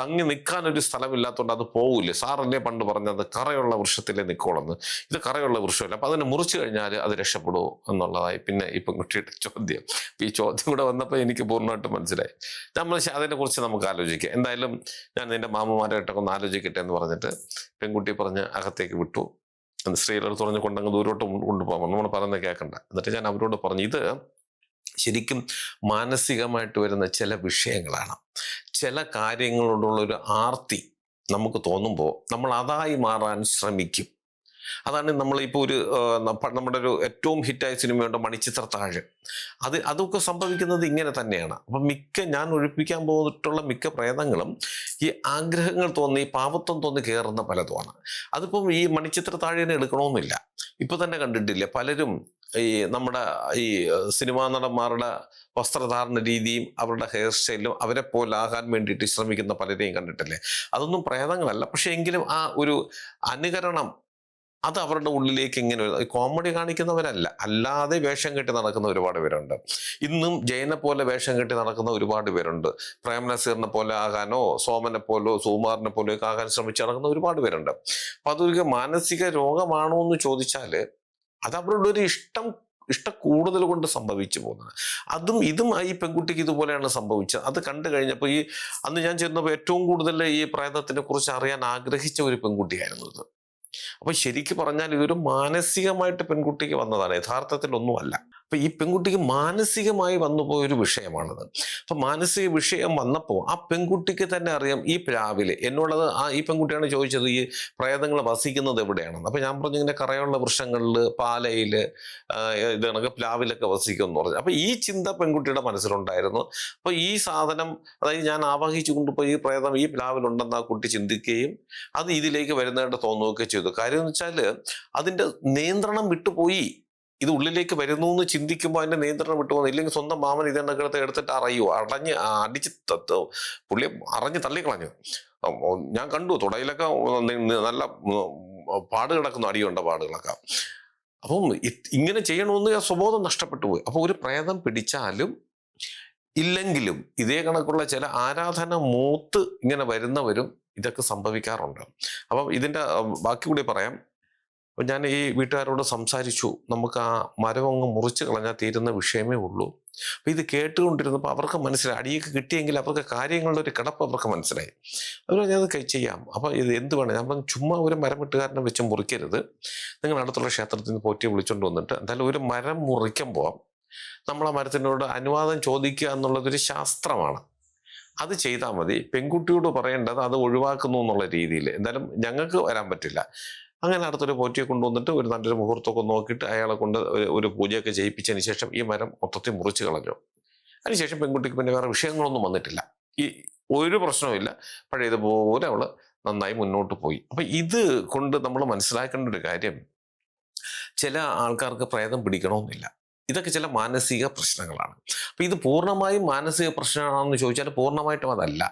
തങ്ങി നിൽക്കാൻ ഒരു സ്ഥലമില്ലാത്തതുകൊണ്ട് അത് പോകില്ല സാറല്ലേ പണ്ട് പറഞ്ഞത് കറയുള്ള വൃക്ഷത്തിലേ നിൽക്കോളെന്ന് ഇത് കറയുള്ള വൃക്ഷമല്ല. അപ്പൊ അതിനെ മുറിച്ചു കഴിഞ്ഞാൽ അത് രക്ഷപ്പെടുമോ എന്നുള്ളതായി പിന്നെ ഈ പെൺകുട്ടിയുടെ ചോദ്യം. ഈ ചോദ്യം കൂടെ വന്നപ്പോൾ എനിക്ക് പൂർണമായിട്ട് മനസ്സിലായി. നമ്മൾ അതിനെ കുറിച്ച് നമുക്ക് ആലോചിക്കാം. എന്തായാലും ഞാൻ എന്റെ മാമമാരായിട്ടൊക്കെ ഒന്ന് ആലോചിക്കട്ടെ എന്ന് പറഞ്ഞിട്ട് പെൺകുട്ടി പറഞ്ഞ് അകത്തേക്ക് വിട്ടു. എന്ന് തുറഞ്ഞ് കൊണ്ടങ്ങ് ദൂരോട്ട് കൊണ്ടുപോകാം നമ്മൾ പറയുന്നത് കേൾക്കണ്ട എന്നിട്ട് ഞാൻ അവരോട് പറഞ്ഞു ഇത് ശരിക്കും മാനസികമായിട്ട് വരുന്ന ചില വിഷയങ്ങളാണ്. ചില കാര്യങ്ങളോടുള്ള ഒരു ആർത്തി നമുക്ക് തോന്നുമ്പോൾ നമ്മൾ അതായി മാറാൻ ശ്രമിക്കും. അതാണ് നമ്മളിപ്പോൾ ഒരു നമ്മുടെ ഒരു ഏറ്റവും ഹിറ്റായ സിനിമയുണ്ട് മണിച്ചിത്ര അത് അതൊക്കെ സംഭവിക്കുന്നത് ഇങ്ങനെ തന്നെയാണ്. അപ്പം മിക്ക ഞാൻ ഒഴിപ്പിക്കാൻ പോയിട്ടുള്ള മിക്ക പ്രേതങ്ങളും ഈ ആഗ്രഹങ്ങൾ തോന്നി പാവത്വം തോന്നി കയറുന്ന പലതുമാണ്. അതിപ്പം ഈ മണിച്ചിത്ര താഴേനെ എടുക്കണമെന്നില്ല. ഇപ്പം തന്നെ കണ്ടിട്ടില്ല പലരും ഈ നമ്മുടെ ഈ സിനിമാ നടന്മാരുടെ വസ്ത്രധാരണ രീതിയും അവരുടെ ഹെയർ സ്റ്റൈലും അവരെ പോലാകാൻ വേണ്ടിയിട്ട് ശ്രമിക്കുന്ന പലരെയും കണ്ടിട്ടില്ലേ? അതൊന്നും പ്രേതങ്ങളല്ല. പക്ഷെ എങ്കിലും ആ ഒരു അനുകരണം അത് അവരുടെ ഉള്ളിലേക്ക് ഇങ്ങനെ കോമഡി കാണിക്കുന്നവരല്ല. അല്ലാതെ വേഷം കെട്ടി നടക്കുന്ന ഒരുപാട് പേരുണ്ട്. ഇന്നും ജയനെ പോലെ വേഷം കെട്ടി നടക്കുന്ന ഒരുപാട് പേരുണ്ട്. പ്രേംനസീറിനെ പോലെ ആകാനോ സോമനെ പോലോ സുകുമാറിനെ പോലെയൊക്കെ ആകാൻ ശ്രമിച്ച് നടക്കുന്ന ഒരുപാട് പേരുണ്ട്. അപ്പൊ അതൊരു മാനസിക രോഗമാണോ എന്ന് ചോദിച്ചാൽ അത് അവരുടെ ഒരു ഇഷ്ടം ഇഷ്ട കൂടുതൽ കൊണ്ട് സംഭവിച്ചു പോകുന്നത്. അതും ഇതും ഈ പെൺകുട്ടിക്ക് ഇതുപോലെയാണ് സംഭവിച്ചത്. അത് കണ്ടു കഴിഞ്ഞപ്പോൾ ഈ അന്ന് ഞാൻ ചെന്നപ്പോൾ ഏറ്റവും കൂടുതൽ ഈ പ്രേതത്തിനെ കുറിച്ച് അറിയാൻ ആഗ്രഹിച്ച ഒരു പെൺകുട്ടിയായിരുന്നു ഇത്. അപ്പൊ ശരിക്കും പറഞ്ഞാൽ ഇതൊരു മാനസികമായിട്ട് പെൺകുട്ടിക്ക് വന്നതാണ്. യഥാർത്ഥത്തിൽ ഒന്നുമല്ല. അപ്പൊ ഈ പെൺകുട്ടിക്ക് മാനസികമായി വന്നുപോയ ഒരു വിഷയമാണത്. അപ്പൊ മാനസിക വിഷയം വന്നപ്പോൾ ആ പെൺകുട്ടിക്ക് തന്നെ അറിയാം ഈ രാവിലെ എന്നുള്ളത് ആ ഈ പെൺകുട്ടിയാണ് ചോദിച്ചത് ഈ പ്രേതങ്ങൾ വസിക്കുന്നത് എവിടെയാണെന്ന്. അപ്പൊ ഞാൻ പറഞ്ഞു ഇങ്ങനെ കറയുള്ള വൃക്ഷങ്ങളിൽ പാലയിൽ ഇത് പ്ലാവിലൊക്കെ വസിക്കും എന്ന് പറഞ്ഞു. അപ്പൊ ഈ ചിന്ത പെൺകുട്ടിയുടെ മനസ്സിലുണ്ടായിരുന്നു. അപ്പൊ ഈ സാധനം അതായത് ഞാൻ ആവാഹിച്ചു കൊണ്ടുപോയി ഈ പ്രേതം ഈ പ്ലാവിലുണ്ടെന്ന് ആ കുട്ടി ചിന്തിക്കുകയും അത് ഇതിലേക്ക് വരുന്നതായിട്ട് തോന്നുകയൊക്കെ ചെയ്തു. കാര്യം എന്ന് വെച്ചാൽ അതിന്റെ നിയന്ത്രണം വിട്ടുപോയി. ഇത് ഉള്ളിലേക്ക് വരുന്നു എന്ന് ചിന്തിക്കുമ്പോൾ അതിന്റെ നിയന്ത്രണം വിട്ടുപോകുന്നു ഇല്ലെങ്കിൽ സ്വന്തം മാമൻ ഇതെണ്ണക്കെടുത്ത് എടുത്തിട്ട് അറിയോ അടഞ്ഞ് അടിച്ച് പുള്ളി അറിഞ്ഞ് തള്ളിക്കളഞ്ഞു. ഞാൻ കണ്ടു. തുടയിലൊക്കെ നല്ല പാട് കിടക്കുന്നു. അടിയുണ്ട പാടുകളൊക്കെ. അപ്പം ഇങ്ങനെ ചെയ്യണമെന്ന് ആ സ്വബോധം നഷ്ടപ്പെട്ടു പോയി. അപ്പൊ ഒരു പ്രേതം പിടിച്ചാലും ഇല്ലെങ്കിലും ഇതേ കണക്കുള്ള ചില ആരാധന മൂത്ത് ഇങ്ങനെ വരുന്നവരും ഇതൊക്കെ സംഭവിക്കാറുണ്ട്. അപ്പം ഇതിന്റെ ബാക്കി കൂടി പറയാം. ഞാൻ ഈ വീട്ടുകാരോട് സംസാരിച്ചു. നമുക്ക് ആ മരം അങ്ങ് മുറിച്ച് കളഞ്ഞാൽ തീരുന്ന വിഷയമേ ഉള്ളൂ. അപ്പം ഇത് കേട്ടുകൊണ്ടിരുന്നപ്പോൾ അവർക്ക് മനസ്സിലായി. അടിയൊക്കെ കിട്ടിയെങ്കിൽ അവർക്ക് കാര്യങ്ങളുടെ ഒരു കിടപ്പ് അവർക്ക് മനസ്സിലായി. അവർ ഞാനത് കൈ ചെയ്യാം. അപ്പം ഇത് എന്ത് വേണം? ഞാൻ ചുമ്മാ ഒരു മരം വെട്ടുകാരനെ വെച്ച് മുറിക്കരുത്. നിങ്ങൾ അടുത്തുള്ള ക്ഷേത്രത്തിൽ നിന്ന് പോറ്റി വിളിച്ചുകൊണ്ട് വന്നിട്ട് എന്തായാലും ഒരു മരം മുറിക്കുമ്പോൾ നമ്മൾ ആ മരത്തിനോട് അനുവാദം ചോദിക്കുക എന്നുള്ളതൊരു ശാസ്ത്രമാണ്. അത് ചെയ്താൽ മതി. പെൺകുട്ടിയോട് പറയേണ്ടത് അത് ഒഴിവാക്കുന്നു എന്നുള്ള രീതിയിൽ എന്തായാലും ഞങ്ങൾക്ക് വരാൻ പറ്റില്ല. അങ്ങനെ അടുത്തൊരു പോറ്റിയെ കൊണ്ടുവന്നിട്ട് ഒരു നല്ലൊരു മുഹൂർത്തമൊക്കെ നോക്കിയിട്ട് അയാളെ കൊണ്ട് ഒരു- പൂജയൊക്കെ ചെയ്യിപ്പിച്ചതിന് ശേഷം ഈ മരം മൊത്തത്തിൽ മുറിച്ച് കളഞ്ഞു. അതിനുശേഷം പെൺകുട്ടിക്ക് പിന്നെ വേറെ വിഷയങ്ങളൊന്നും വന്നിട്ടില്ല. ഈ ഒരു പ്രശ്നവുമില്ല പഴയതുപോലെ അവൾ നന്നായി മുന്നോട്ട് പോയി. അപ്പൊ ഇത് കൊണ്ട് നമ്മൾ മനസ്സിലാക്കേണ്ട ഒരു കാര്യം ചില ആൾക്കാർക്ക് പ്രേതം പിടിക്കണമെന്നില്ല. ഇതൊക്കെ ചില മാനസിക പ്രശ്നങ്ങളാണ്. അപ്പൊ ഇത് പൂർണമായും മാനസിക പ്രശ്നമാണെന്ന് ചോദിച്ചാൽ പൂർണമായിട്ടും അതല്ല.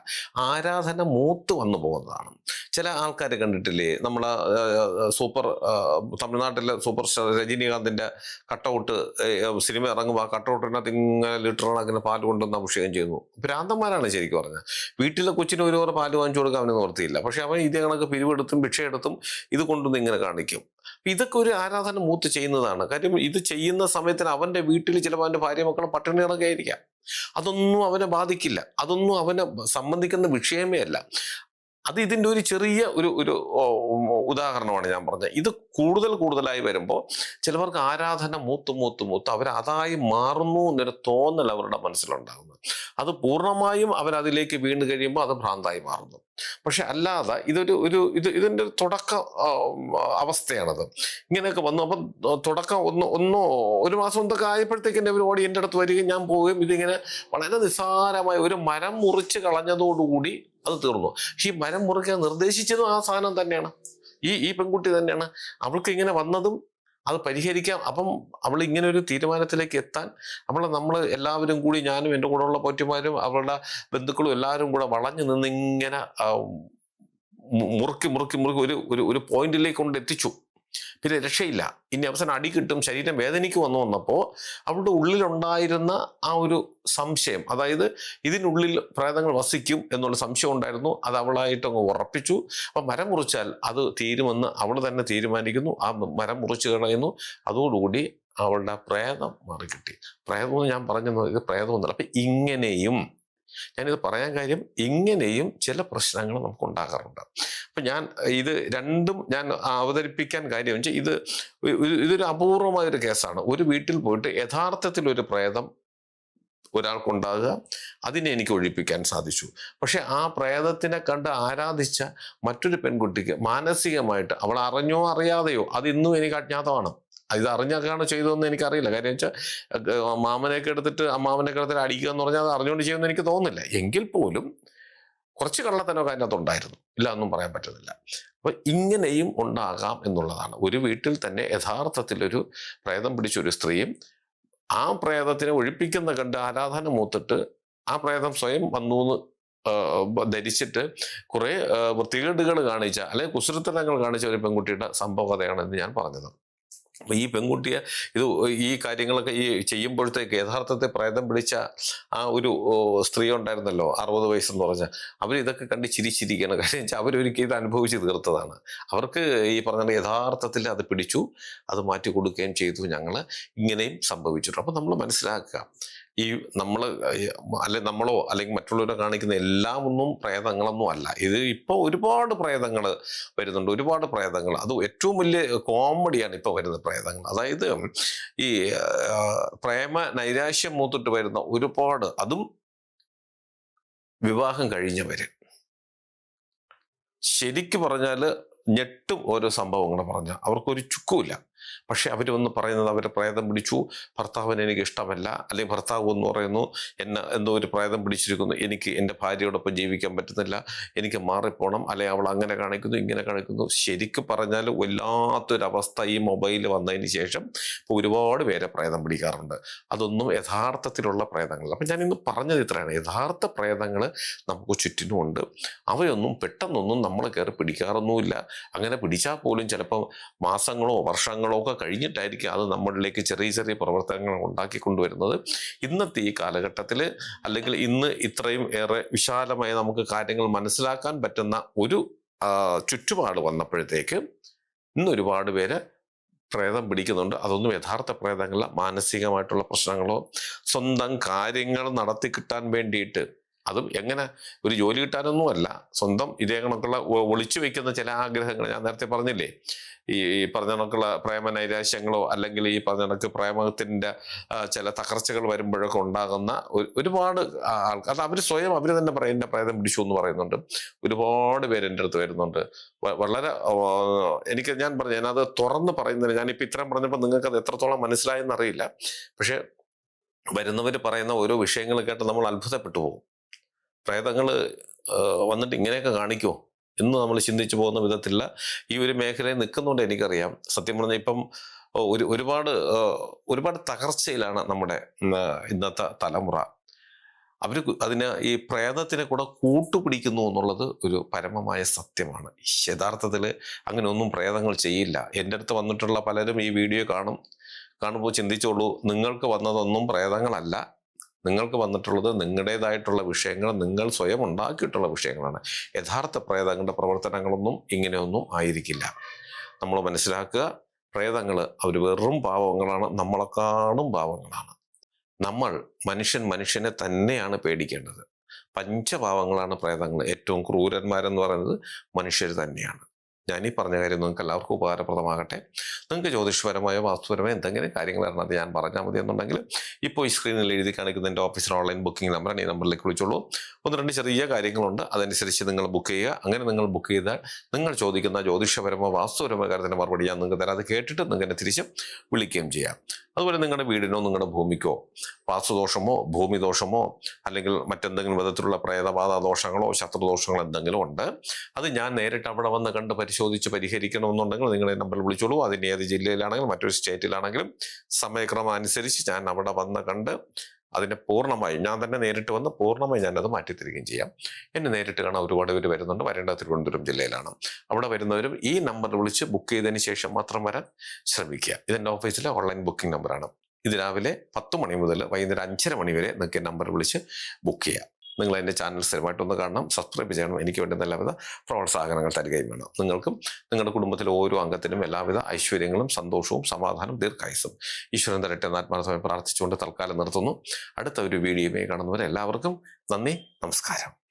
ആരാധന മൂത്ത് വന്നു പോകുന്നതാണ്. ചില ആൾക്കാരെ കണ്ടിട്ടില്ലേ? നമ്മൾ സൂപ്പർ തമിഴ്നാട്ടിലെ സൂപ്പർ സ്റ്റാർ രജനീകാന്തിന്റെ കട്ടൗട്ട് സിനിമ ഇറങ്ങുമ്പോൾ ആ കട്ടൗട്ടിനകത്ത് ഇങ്ങനെ ലിറ്റർ കണക്കിന് പാൽ കൊണ്ടുവന്ന് അഭിഷേകം ചെയ്യുന്നു. ഭ്രാന്തന്മാരാണ് ശരിക്കും പറഞ്ഞത് വീട്ടിലെ കൊച്ചിന് ഒരു പാൽ വാങ്ങിച്ചു കൊടുക്കാൻ അവന് നിവർത്തിയില്ല പക്ഷെ അവൻ ഇതേ കണക്ക് പിരിവെടുത്തും ഭിക്ഷയെടുത്തും ഇത് കൊണ്ടുവന്ന് ഇങ്ങനെ കാണിക്കും. ഇതൊക്കെ ഒരു ആരാധന മൂത്ത് ചെയ്യുന്നതാണ്. കാര്യം ഇത് ചെയ്യുന്ന സമയത്തിന് അവന്റെ വീട്ടിൽ ചിലപ്പോൾ അവന്റെ ഭാര്യ മക്കളും പട്ടിണി കിടക്കുകയായിരിക്കാം അതൊന്നും അവനെ ബാധിക്കില്ല. അതൊന്നും അവനെ സംബന്ധിക്കുന്ന വിഷയമേ അല്ല. അത് ഇതിന്റെ ഒരു ചെറിയ ഒരു ഒരു ഉദാഹരണമാണ് ഞാൻ പറഞ്ഞത്. ഇത് കൂടുതൽ കൂടുതലായി വരുമ്പോൾ ചിലവർക്ക് ആരാധന മൂത്ത് മൂത്ത് മൂത്ത് അവർ അതായി മാറുന്നു എന്നൊരു തോന്നൽ അവരുടെ മനസ്സിലുണ്ടാകുന്നു. അത് പൂർണമായും അവരതിലേക്ക് വീണ് കഴിയുമ്പോൾ അത് ഭ്രാന്തായി മാറുന്നു. പക്ഷെ അല്ലാതെ ഇതൊരു ഒരു ഇത് ഇതിന്റെ ഒരു തുടക്ക അവസ്ഥയാണത്. ഇങ്ങനെയൊക്കെ വന്നു. അപ്പം തുടക്കം ഒന്ന് ഒന്നോ ഒരു മാസം എന്തൊക്കെ ആയപ്പോഴത്തേക്ക് എന്റെ അവർ ഓടി എന്റെ അടുത്ത് വരികയും ഞാൻ പോവുകയും ഇതിങ്ങനെ വളരെ നിസ്സാരമായ ഒരു മരം മുറിച്ച് കളഞ്ഞതോടുകൂടി അത് തീർന്നു. പക്ഷെ ഈ മരം മുറിക്കാൻ നിർദ്ദേശിച്ചതും ആ സാധനം തന്നെയാണ്. ഈ ഈ പെൺകുട്ടി തന്നെയാണ്. അവൾക്ക് ഇങ്ങനെ വന്നതും അത് പരിഹരിക്കാം. അപ്പം അവൾ ഇങ്ങനെ ഒരു തീരുമാനത്തിലേക്ക് എത്താൻ അവളെ നമ്മൾ എല്ലാവരും കൂടി ഞാനും എന്റെ കൂടെയുള്ള പോറ്റുമാരും അവളുടെ ബന്ധുക്കളും എല്ലാവരും കൂടെ വളഞ്ഞു നിന്ന് ഇങ്ങനെ മുറുക്കി മുറുക്കി മുറുക്കി ഒരു ഒരു പോയിന്റിലേക്ക് കൊണ്ട് എത്തിച്ചു. പിന്നെ രക്ഷയില്ല. ഇനി അവസാനം അടി കിട്ടും ശരീരം വേദനയ്ക്ക് വന്നു വന്നപ്പോൾ അവളുടെ ഉള്ളിലുണ്ടായിരുന്ന ആ ഒരു സംശയം അതായത് ഇതിനുള്ളിൽ പ്രേതങ്ങൾ വസിക്കും എന്നുള്ള സംശയം ഉണ്ടായിരുന്നു. അത് അവളായിട്ട് അങ്ങ് ഉറപ്പിച്ചു. അപ്പം മരം മുറിച്ചാൽ അത് തീരുമെന്ന് അവൾ തന്നെ തീരുമാനിക്കുന്നു. ആ മരം മുറിച്ച് കളയുന്നു. അതോടുകൂടി അവളുടെ പ്രേതം മാറിക്കിട്ടി. പ്രേതം എന്ന് ഞാൻ പറഞ്ഞത് ഇത് പ്രേതമൊന്നുമല്ല അപ്പം ഇങ്ങനെയും ഞാനിത് പറയാൻ കാര്യം ഇങ്ങനെയും ചില പ്രശ്നങ്ങൾ നമുക്ക് ഉണ്ടാകാറുണ്ട് അപ്പം ഞാൻ ഇത് രണ്ടും ഞാൻ അവതരിപ്പിക്കാൻ കാര്യം വെച്ചാൽ ഇത് ഇതൊരു അപൂർവമായൊരു കേസാണ്. ഒരു വീട്ടിൽ പോയിട്ട് യഥാർത്ഥത്തിൽ ഒരു പ്രേതം ഒരാൾക്കുണ്ടാകുക അതിനെ എനിക്ക് ഒഴിപ്പിക്കാൻ സാധിച്ചു. പക്ഷെ ആ പ്രേതത്തിനെ കണ്ട് ആരാധിച്ച മറ്റൊരു പെൺകുട്ടിക്ക് മാനസികമായിട്ട് അവൾ അറിഞ്ഞോ അറിയാതെയോ അത് ഇന്നും എനിക്ക് അജ്ഞാതമാണ്. ഇത് അറിഞ്ഞൊക്കെയാണ് ചെയ്തതെന്ന് എനിക്കറിയില്ല. കാര്യം വെച്ചാൽ മാമനെയൊക്കെ എടുത്തിട്ട് അമ്മാമനെയൊക്കെ എടുത്തിട്ട് അടിക്കുക എന്ന് പറഞ്ഞാൽ അത് അറിഞ്ഞുകൊണ്ട് ചെയ്യുമെന്ന് എനിക്ക് തോന്നുന്നില്ല. എങ്കിൽ പോലും കുറച്ച് കള്ളത്തനമൊക്കെ അതിനകത്ത് ഉണ്ടായിരുന്നു ഇല്ല ഒന്നും പറയാൻ പറ്റുന്നില്ല. അപ്പോൾ ഇങ്ങനെയും ഉണ്ടാകാം എന്നുള്ളതാണ്. ഒരു വീട്ടിൽ തന്നെ യഥാർത്ഥത്തിൽ ഒരു പ്രേതം പിടിച്ച ഒരു സ്ത്രീയും ആ പ്രേതത്തിനെ ഒഴിപ്പിക്കുന്ന കണ്ട് ആരാധന മൂത്തിട്ട് ആ പ്രേതം സ്വയം വന്നു എന്ന് ധരിച്ചിട്ട് കുറെ വൃത്തികേടുകൾ കാണിച്ച അല്ലെങ്കിൽ കുസൃത്തരങ്ങൾ കാണിച്ച ഒരു പെൺകുട്ടിയുടെ സംഭവ കഥയാണ് എന്ന് ഞാൻ പറഞ്ഞത്. ഈ പെൺകുട്ടിയെ ഇത് ഈ കാര്യങ്ങളൊക്കെ ഈ ചെയ്യുമ്പോഴത്തേക്ക് യഥാർത്ഥത്തെ പ്രേതം പിടിച്ച ആ ഒരു സ്ത്രീ ഉണ്ടായിരുന്നല്ലോ അറുപത് വയസ്സെന്ന് പറഞ്ഞ. അവർ ഇതൊക്കെ കണ്ട് ചിരിച്ചിരിക്കണം കാര്യം വെച്ചാൽ അവരൊരിക്കലും ഇത് അനുഭവിച്ച് തീർത്തതാണ്. അവർക്ക് ഈ പറഞ്ഞ യഥാർത്ഥത്തിൽ അത് പിടിച്ചു അത് മാറ്റി കൊടുക്കുകയും ചെയ്തു ഞങ്ങൾ ഇങ്ങനെയും സംഭവിച്ചിട്ടുണ്ട്. അപ്പോൾ നമ്മൾ മനസ്സിലാക്കുക ഈ നമ്മൾ അല്ലെ നമ്മളോ അല്ലെങ്കിൽ മറ്റുള്ളവരെ കാണിക്കുന്ന എല്ലാം ഒന്നും പ്രേതങ്ങളൊന്നും അല്ല. ഇത് ഇപ്പോൾ ഒരുപാട് പ്രേതങ്ങൾ വരുന്നുണ്ട്. ഒരുപാട് പ്രേതങ്ങൾ അത് ഏറ്റവും വലിയ കോമഡിയാണ് ഇപ്പോൾ വരുന്ന പ്രേതങ്ങൾ അതായത് ഈ പ്രേമ നൈരാശ്യം മൂത്തിട്ട് വരുന്ന ഒരുപാട് അതും വിവാഹം കഴിഞ്ഞവര്. ശരിക്ക് പറഞ്ഞാൽ ഞെട്ടും ഓരോ സംഭവങ്ങൾ പറഞ്ഞാൽ അവർക്കൊരു ചുക്കുമില്ല. പക്ഷെ അവർ വന്ന് പറയുന്നത് അവരെ പ്രേതം പിടിച്ചു. ഭർത്താവിന് എനിക്ക് ഇഷ്ടമല്ല. അല്ലെങ്കിൽ ഭർത്താവ് എന്ന് പറയുന്നു എന്നെ എന്തോ ഒരു പ്രേതം പിടിച്ചിരിക്കുന്നു. എനിക്ക് എന്റെ ഭാര്യയോടൊപ്പം ജീവിക്കാൻ പറ്റുന്നില്ല. എനിക്ക് മാറിപ്പോണം. അല്ലെ അവൾ അങ്ങനെ കാണിക്കുന്നു ഇങ്ങനെ കാണിക്കുന്നു. ശരിക്കും പറഞ്ഞാൽ വല്ലാത്തൊരവസ്ഥ ഈ മൊബൈൽ വന്നതിന് ശേഷം ഇപ്പോൾ ഒരുപാട് പേരെ പ്രേതം പിടിക്കാറുണ്ട്. അതൊന്നും യഥാർത്ഥത്തിലുള്ള പ്രേതങ്ങളല്ല. അപ്പം ഞാനിന്ന് പറഞ്ഞത് ഇത്രയാണ്. യഥാർത്ഥ പ്രേതങ്ങൾ നമുക്ക് ചുറ്റിനുമുണ്ട് അവയൊന്നും പെട്ടെന്നൊന്നും നമ്മൾ കയറി പിടിക്കാറൊന്നുമില്ല. അങ്ങനെ പിടിച്ചാൽ പോലും ചിലപ്പോൾ മാസങ്ങളോ വർഷങ്ങളോ ഒക്കെ കഴിഞ്ഞിട്ടായിരിക്കും അത് നമ്മളിലേക്ക് ചെറിയ ചെറിയ പ്രവർത്തനങ്ങൾ ഉണ്ടാക്കി കൊണ്ടുവരുന്നത്. ഇന്നത്തെ ഈ കാലഘട്ടത്തിൽ അല്ലെങ്കിൽ ഇന്ന് ഇത്രയും ഏറെ വിശാലമായി നമുക്ക് കാര്യങ്ങൾ മനസ്സിലാക്കാൻ പറ്റുന്ന ഒരു ചുറ്റുപാട് വന്നപ്പോഴത്തേക്ക് ഇന്ന് ഒരുപാട് പേര് പ്രേതം പിടിക്കുന്നുണ്ട്. അതൊന്നും യഥാർത്ഥ പ്രേതങ്ങളല്ല മാനസികമായിട്ടുള്ള പ്രശ്നങ്ങളോ സ്വന്തം കാര്യങ്ങൾ നടത്തി കിട്ടാൻ വേണ്ടിയിട്ട്. അതും എങ്ങനെ ഒരു ജോലി കിട്ടാനൊന്നുമല്ല. സ്വന്തം ഇതേ കണക്കുള്ള ഒളിച്ചു വെക്കുന്ന ചില ആഗ്രഹങ്ങൾ ഞാൻ നേരത്തെ പറഞ്ഞില്ലേ? ഈ ഈ പറഞ്ഞ കണക്കുള്ള പ്രേമ നൈരാശ്യങ്ങളോ അല്ലെങ്കിൽ ഈ പറഞ്ഞ കണക്ക് പ്രേമത്തിന്റെ ചില തകർച്ചകൾ വരുമ്പോഴൊക്കെ ഉണ്ടാകുന്ന ഒരുപാട് ആൾക്കാർ അത് അവർ സ്വയം അവർ തന്നെ പറയും എന്റെ പ്രേതം പിടിച്ചു എന്ന് പറയുന്നുണ്ട്. ഒരുപാട് പേര് എന്റെ അടുത്ത് വരുന്നുണ്ട്. വളരെ എനിക്ക് ഞാൻ പറഞ്ഞു ഞാനത് തുറന്ന് പറയുന്നില്ല. ഞാനിപ്പോൾ ഇത്രയും പറഞ്ഞപ്പോൾ നിങ്ങൾക്ക് അത് എത്രത്തോളം മനസ്സിലായെന്ന് അറിയില്ല. പക്ഷെ വരുന്നവർ പറയുന്ന ഓരോ വിഷയങ്ങൾ കേട്ട് നമ്മൾ അത്ഭുതപ്പെട്ടു പോകും. പ്രേതങ്ങൾ വന്നിട്ട് ഇങ്ങനെയൊക്കെ കാണിക്കുമോ എന്ന് നമ്മൾ ചിന്തിച്ചു പോകുന്ന വിധത്തിലുള്ള ഈ ഒരു മേഖലയിൽ നിൽക്കുന്നുണ്ട് എനിക്കറിയാം. സത്യം പറഞ്ഞാൽ ഇപ്പം ഒരു ഒരുപാട് ഒരുപാട് തകർച്ചയിലാണ് നമ്മുടെ ഇന്നത്തെ തലമുറ. അവർ അതിന് ഈ പ്രേതത്തിനെ കൂടെ കൂട്ടുപിടിക്കുന്നു എന്നുള്ളത് ഒരു പരമമായ സത്യമാണ്. യഥാർത്ഥത്തിൽ അങ്ങനെ ഒന്നും പ്രേതങ്ങൾ ചെയ്യില്ല. എന്റെ അടുത്ത് വന്നിട്ടുള്ള പലരും ഈ വീഡിയോ കാണും കാണുമ്പോൾ ചിന്തിച്ചോളൂ നിങ്ങൾക്ക് വന്നതൊന്നും പ്രേതങ്ങളല്ല. നിങ്ങൾക്ക് വന്നിട്ടുള്ളത് നിങ്ങളുടേതായിട്ടുള്ള വിഷയങ്ങൾ നിങ്ങൾ സ്വയം ഉണ്ടാക്കിയിട്ടുള്ള വിഷയങ്ങളാണ്. യഥാർത്ഥ പ്രേതങ്ങളുടെ പ്രവർത്തനങ്ങളൊന്നും ഇങ്ങനെയൊന്നും ആയിരിക്കില്ല. നമ്മൾ മനസ്സിലാക്കുക പ്രേതങ്ങൾ അവർ വെറും പാവങ്ങളാണ് നമ്മളെക്കാളും പാവങ്ങളാണ്. നമ്മൾ മനുഷ്യൻ മനുഷ്യനെ തന്നെയാണ് പേടിക്കേണ്ടത്. പഞ്ചപാവങ്ങളാണ് പ്രേതങ്ങൾ. ഏറ്റവും ക്രൂരന്മാരെന്ന് പറയുന്നത് മനുഷ്യർ തന്നെയാണ്. ഞാൻ ഈ പറഞ്ഞ കാര്യം നിങ്ങൾക്ക് എല്ലാവർക്കും ഉപകാരപ്രദമാകട്ടെ. നിങ്ങൾക്ക് ജ്യോതിഷപരമായോ വാസ്തുപരമായോ എന്തെങ്കിലും കാര്യങ്ങൾ അറിഞ്ഞത് ഞാൻ പറഞ്ഞാൽ മതി എന്നുണ്ടെങ്കിൽ ഇപ്പോൾ ഈ സ്ക്രീനിൽ എഴുതി കാണിക്കുന്ന എന്റെ ഓഫീസിൽ ഓൺലൈൻ ബുക്കിംഗ് നമ്പറാണ് ഈ നമ്പറിലേക്ക് വിളിച്ചോളൂ. ഒന്ന് രണ്ട് ചെറിയ കാര്യങ്ങളുണ്ട്. അതനുസരിച്ച് നിങ്ങൾ ബുക്ക് ചെയ്യുക. അങ്ങനെ നിങ്ങൾ ബുക്ക് ചെയ്താൽ നിങ്ങൾ ചോദിക്കുന്ന ജ്യോതിഷപരമോ വാസ്തുപരമോ കാര്യത്തിന്റെ മറുപടി ഞാൻ നിങ്ങൾക്ക് തരാം. അത് കേട്ടിട്ട് നിങ്ങൾ തിരിച്ച് വിളിക്കുകയും ചെയ്യാം. അതുപോലെ നിങ്ങളുടെ വീടിനോ നിങ്ങളുടെ ഭൂമിക്കോ വാസ്തുദോഷമോ ഭൂമിദോഷമോ അല്ലെങ്കിൽ മറ്റെന്തെങ്കിലും വിധത്തിലുള്ള പ്രേതബാധ ദോഷങ്ങളോ ശത്രുദോഷങ്ങളോ എന്തെങ്കിലും ഉണ്ട്. അത് ഞാൻ നേരിട്ട് അവിടെ വന്ന് കണ്ട് പരിശോധിച്ച് പരിഹരിക്കണമെന്നുണ്ടെങ്കിൽ നിങ്ങളെ നമ്പറിൽ വിളിച്ചോളൂ. അതിന് ഏത് ജില്ലയിലാണെങ്കിലും മറ്റൊരു സ്റ്റേറ്റിലാണെങ്കിലും സമയക്രമം അനുസരിച്ച് ഞാൻ അവിടെ വന്ന് കണ്ട് അതിനെ പൂർണമായും ഞാൻ തന്നെ നേരിട്ട് വന്ന് പൂർണമായി ഞാനത് മാറ്റിത്തരികയും ചെയ്യാം. എന്നെ നേരിട്ട് കാണാൻ ഒരുപാട് പേര് വരുന്നുണ്ട്. വരേണ്ട തിരുവനന്തപുരം ജില്ലയിലാണ്. അവിടെ വരുന്നവരും ഈ നമ്പർ വിളിച്ച് ബുക്ക് ചെയ്തതിന് ശേഷം മാത്രം വരാൻ ശ്രമിക്കുക. ഇതെന്റെ ഓഫീസിലെ ഓൺലൈൻ ബുക്കിംഗ് നമ്പറാണ്. ഇത് രാവിലെ പത്ത് മണി മുതൽ വൈകുന്നേരം അഞ്ചര മണി വരെ നിങ്ങൾക്ക് നമ്പർ വിളിച്ച് ബുക്ക് ചെയ്യാം. നിങ്ങൾ എന്റെ ചാനൽ സ്ഥിരമായിട്ടൊന്ന് കാണണം സബ്സ്ക്രൈബ് ചെയ്യണം എനിക്ക് വേണ്ടി എല്ലാവിധ പ്രോത്സാഹനങ്ങൾ തരികയും വേണം. നിങ്ങൾക്കും നിങ്ങളുടെ കുടുംബത്തിലെ ഓരോ അംഗത്തിനും എല്ലാവിധ ഐശ്വര്യങ്ങളും സന്തോഷവും സമാധാനവും ദീർഘായുസും ഈശ്വരൻ തരട്ടെ എന്ന് ആത്മാർത്ഥമായി പ്രാർത്ഥിച്ചുകൊണ്ട് തൽക്കാലം നിർത്തുന്നു. അടുത്ത ഒരു വീഡിയോയുമായി കാണുന്നവരെ എല്ലാവർക്കും നന്ദി നമസ്കാരം.